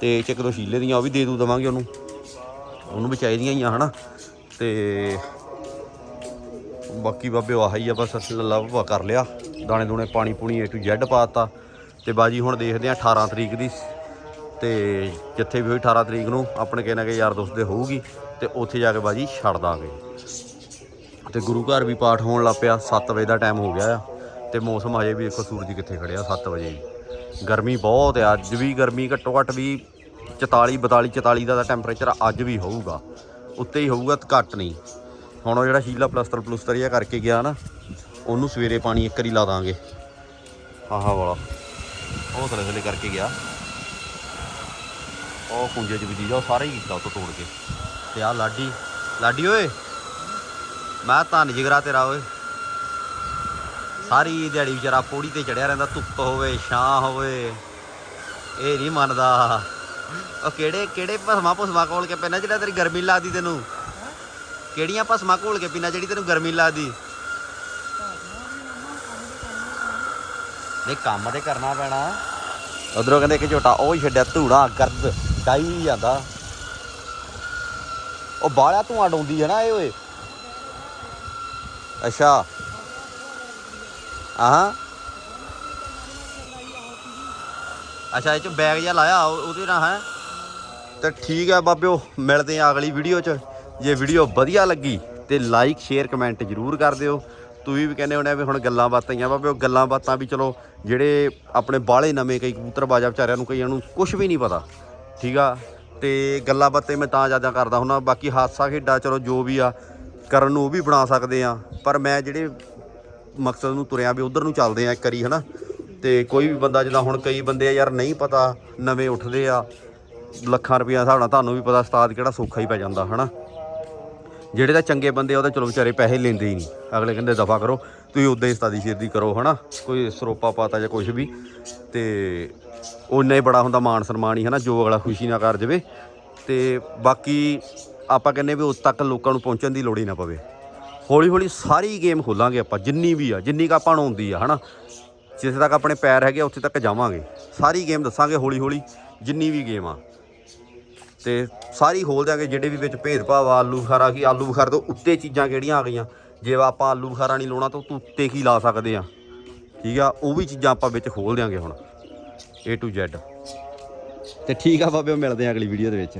ਤੇ ਇੱਕ ਦੋ ਸ਼ੀਲੇ ਦੀਆਂ, ਉਹ ਵੀ ਦੇ ਦੂ ਦਵਾਂਗੇ ਉਹਨੂੰ। ਉਹਨੂੰ ਵੀ ਚਾਹੀਦੀਆਂ ਹੀ ਆ ਹਨਾ। ਤੇ ਬਾਕੀ ਬਾਬੇ ਆਹੀ ਆ, ਬਸ ਲੱਲਾ ਭਾ ਕਰ ਲਿਆ। ਦਾਣੇ ਦੂਣੇ ਪਾਣੀ ਪੂਣੀ A to Z ਪਾਤਾ ਤੇ ਬਾਜੀ ਹੁਣ ਦੇਖਦੇ ਆ 18 ਤਰੀਕ ਦੀ ਤੇ ਜਿੱਥੇ ਵੀ ਹੋਈ 18 ਤਰੀਕ ਨੂੰ ਆਪਣੇ ਕਿਸੇ ਨਾ ਯਾਰ ਦੋਸਤ ਦੇ ਹੋਊਗੀ ਤੇ ਉੱਥੇ ਜਾ ਕੇ ਬਾਜੀ ਛੱਡ ਦਾਂਗੇ। ਤੇ ਗੁਰੂ ਘਰ ਵੀ ਪਾਠ ਹੋਣ ਲੱਗ ਪਿਆ 7 ਵਜੇ ਦਾ ਟਾਈਮ ਹੋ ਗਿਆ ਆ। ਤੇ ਮੌਸਮ ਹਜੇ ਵੀ ਦੇਖੋ ਸੂਰਜ ਕਿੱਥੇ ਖੜਿਆ 7 ਵਜੇ ਵੀ ਗਰਮੀ ਬਹੁਤ ਆ, ਅੱਜ ਵੀ ਗਰਮੀ ਘੱਟੋ ਘੱਟ ਵੀ 44 42 44 ਦਾ ਟੈਂਪਰੇਚਰ ਅੱਜ ਵੀ ਹੋਊਗਾ। ਉੱਤੇ ਹੀ ਹੋਊਗਾ, ਘੱਟ ਨਹੀਂ। ਹੁਣ ਉਹ ਜਿਹੜਾ ਸ਼ੀਲਾ ਪਲਸਤਰ ਪਲੁਸਤਰ ਜਿਹਾ ਕਰਕੇ ਗਿਆ ਨਾ ਉਹਨੂੰ ਸਵੇਰੇ ਪਾਣੀ ਇੱਕ ਵਾਰੀ ਲਾ ਦਾਂਗੇ। ਆਹ ਵਾਲਾ। ਉਹ ਥਲੇ ਥਲੇ ਕਰਕੇ ਗਿਆ। ਉਹ ਕੁੰਜੇ ਚ ਵੀ ਜਾ ਸਾਰੇ ਹੀ ਕੀਤਾ ਉੱਤੋਂ ਤੋੜ ਕੇ। ਤੇ ਆ ਲਾਡੀ ਲਾਡੀ ਓਏ। ਮੈਂ ਧੰਨ ਜਿਗਰਾ ਤੇਰਾ ਓਏ। ਸਾਰੀ ਦਿਹਾੜੀ ਵਿਚਾਰਾ ਪੌੜੀ ਤੇ ਚੜਿਆ ਰਹਿੰਦਾ, ਧੁੱਪ ਹੋਵੇ, ਛਾਂ ਹੋਵੇ। ਇਹ ਨਹੀਂ ਮੰਨਦਾ। ਉਹ ਕਿਹੜੇ ਕਿਹੜੇ ਭਸਮਾ ਭਸਮਾ ਕੋਲ ਕੇ ਪੈਣਾ ਜਿਹੜਾ ਤੇਰੀ ਗਰਮੀ ਨੀ ਲੱਗਦੀ ਤੈਨੂੰ? ਕਿਹੜੀਆਂ ਭਸਮਾ ਘੋਲ ਕੇ ਪੀਣਾ ਜਿਹੜੀ ਤੈਨੂੰ ਗਰਮੀ ਨੀ ਲੱਗਦੀ? ਨਹੀਂ, ਕੰਮ ਤੇ ਕਰਨਾ ਪੈਣਾ। ਉਧਰੋਂ ਕਹਿੰਦੇ ਇੱਕ ਝੋਟਾ, ਉਹ ਹੀ ਛੱਡਿਆ ਧੂੜਾ ਗਰਦ, ਡਾਈ ਜਾਂਦਾ। ਉਹ ਬਾਹਲਾ ਧੂਆਂ ਡਾਉਂਦੀ ਹੈ ਨਾ ਇਹ, ਓਏ। ਅੱਛਾ। ਆਹਾਂ। ਅੱਛਾ, ਇਹ ਚ ਬੈਗ ਜਿਹਾ ਲਾਇਆ ਉਹਦੇ ਨਾਲ, ਹੈ। ਤੇ ਠੀਕ ਹੈ ਬਾਬਿਓ, ਮਿਲਦੇ ਆ ਅਗਲੀ ਵੀਡੀਓ 'ਚ। ਜੇ ਵੀਡੀਓ ਵਧੀਆ ਲੱਗੀ ਤੇ ਲਾਈਕ ਸ਼ੇਅਰ ਕਮੈਂਟ ਜਰੂਰ ਕਰ ਦਿਓ। ਤੁਸੀਂ ਵੀ ਕਹਿੰਦੇ ਹੋਣੇ ਆ ਵੀ ਹੁਣ ਗੱਲਾਂ ਬਾਤਾਂ ਹੀ ਆ ਉਹ ਗੱਲਾਂ ਬਾਤਾਂ ਵੀ ਚਲੋ ਜਿਹੜੇ ਆਪਣੇ ਬਾਹਲੇ ਨਵੇਂ ਕਈ ਕਬੂਤਰ ਬਾਜਾ ਵਿਚਾਰਿਆਂ ਨੂੰ ਕਈਆਂ ਨੂੰ ਕੁਝ ਵੀ ਨਹੀਂ ਪਤਾ, ਠੀਕ ਆ? ਤੇ ਗੱਲਾਂ ਬਾਤਾਂ ਮੈਂ ਤਾਂ ਜ਼ਿਆਦਾ ਕਰਦਾ ਹੁੰਦਾ, ਬਾਕੀ ਹਾਦਸਾ ਖੇਡਾ ਚਲੋ ਜੋ ਵੀ ਆ, ਕਰਨ ਨੂੰ ਉਹ ਵੀ ਬਣਾ ਸਕਦੇ ਆ, ਪਰ ਮੈਂ ਜਿਹੜੇ ਮਕਸਦ ਨੂੰ ਤੁਰਿਆ ਵੀ ਉਧਰ ਨੂੰ ਚੱਲਦੇ ਆ ਇੱਕ ਵਾਰੀ, ਹਨਾ? ਤੇ ਕੋਈ ਵੀ ਬੰਦਾ ਜਿੱਦਾਂ ਹੁਣ ਕਈ ਬੰਦੇ ਆ ਯਾਰ ਨਹੀਂ ਪਤਾ, ਨਵੇਂ ਉੱਠਦੇ ਆ, ਲੱਖਾਂ ਰੁਪਈਆ ਹਿਸਾਬ ਨਾਲ ਤੁਹਾਨੂੰ ਵੀ ਪਤਾ ਉਸਤਾਦ ਕਿਹੜਾ ਸੌਖਾ ਹੀ ਪੈ ਜਾਂਦਾ, ਹਨਾ? ਜਿਹੜੇ ਤਾਂ ਚੰਗੇ ਬੰਦੇ ਆ ਉਹ ਚਲੋ ਵਿਚਾਰੇ ਪੈਸੇ ਲੈਂਦੇ ਹੀ ਨਹੀਂ। ਅਗਲੇ ਕਹਿੰਦੇ ਦਫਾ ਕਰੋ ਤੁਸੀਂ ਉਦਾਂ ਹੀ ਉਸਤਾਦੀ ਸ਼ੇਰਦੀ ਕਰੋ ਹਨਾ? ਕੋਈ ਸਰੋਪਾ ਪਾਤਾ ਜਾਂ ਕੁਝ ਵੀ। ਤੇ ਉਹਨਾਂ ਹੀ ਬੜਾ ਹੁੰਦਾ ਮਾਣ ਸਨਮਾਨ ਹੀ ਹਨਾ? ਜੋ ਅਗਲਾ ਖੁਸ਼ੀ ਨਾਲ ਕਰ ਜਾਵੇ। ਤੇ ਬਾਕੀ ਆਪਾਂ ਕਹਿੰਦੇ ਵੀ ਉਸ ਤੱਕ ਲੋਕਾਂ ਨੂੰ ਪਹੁੰਚਣ ਦੀ ਲੋੜ ਹੀ ਨਾ ਪਵੇ। ਹੌਲੀ ਹੌਲੀ ਸਾਰੀ ਗੇਮ ਖੋਲਾਂਗੇ ਆਪਾਂ ਜਿੰਨੀ ਵੀ ਆ ਜਿੰਨੀ ਕੁ ਆਪਾਂ ਨੂੰ ਆਉਂਦੀ ਆ ਹਨਾ? ਜਿੱਥੇ ਤੱਕ ਆਪਣੇ ਪੈਰ ਹੈਗੇ ਆ, ਉੱਥੇ ਤੱਕ ਜਾਵਾਂਗੇ। ਸਾਰੀ ਗੇਮ ਦੱਸਾਂਗੇ ਹੌਲੀ ਹੌਲੀ ਜਿੰਨੀ ਵੀ ਗੇਮ ਆ। ਤੇ ਸਾਰੀ ਖੋਲ ਦਿਆਂਗੇ, ਜਿਹੜੇ ਵੀ ਵਿੱਚ ਭੇਦਭਾਵ ਆ, ਆਲੂ ਬੁਖਾਰਾ ਕੀ, ਆਲੂ ਬੁਖਾਰਾ ਤੋਂ ਉੱਤੇ ਚੀਜ਼ਾਂ ਕਿਹੜੀਆਂ ਆ ਗਈਆਂ? ਜੇ ਆਪਾਂ ਆਲੂ ਬੁਖਾਰਾ ਨਹੀਂ ਲਾਉਣਾ ਤਾਂ ਉਹ ਤੋਂ ਉੱਤੇ ਕੀ ਲਾ ਸਕਦੇ ਆ? ਠੀਕ ਆ? ਉਹ ਵੀ ਚੀਜ਼ਾਂ ਆਪਾਂ ਵਿੱਚ ਖੋਲ ਦਿਆਂਗੇ ਹੁਣ, A to Z ਤੇ ਠੀਕ ਆ ਬਾਬੇ ਮਿਲਦੇ ਆ ਅਗਲੀ ਵੀਡੀਓ ਦੇ ਵਿੱਚ।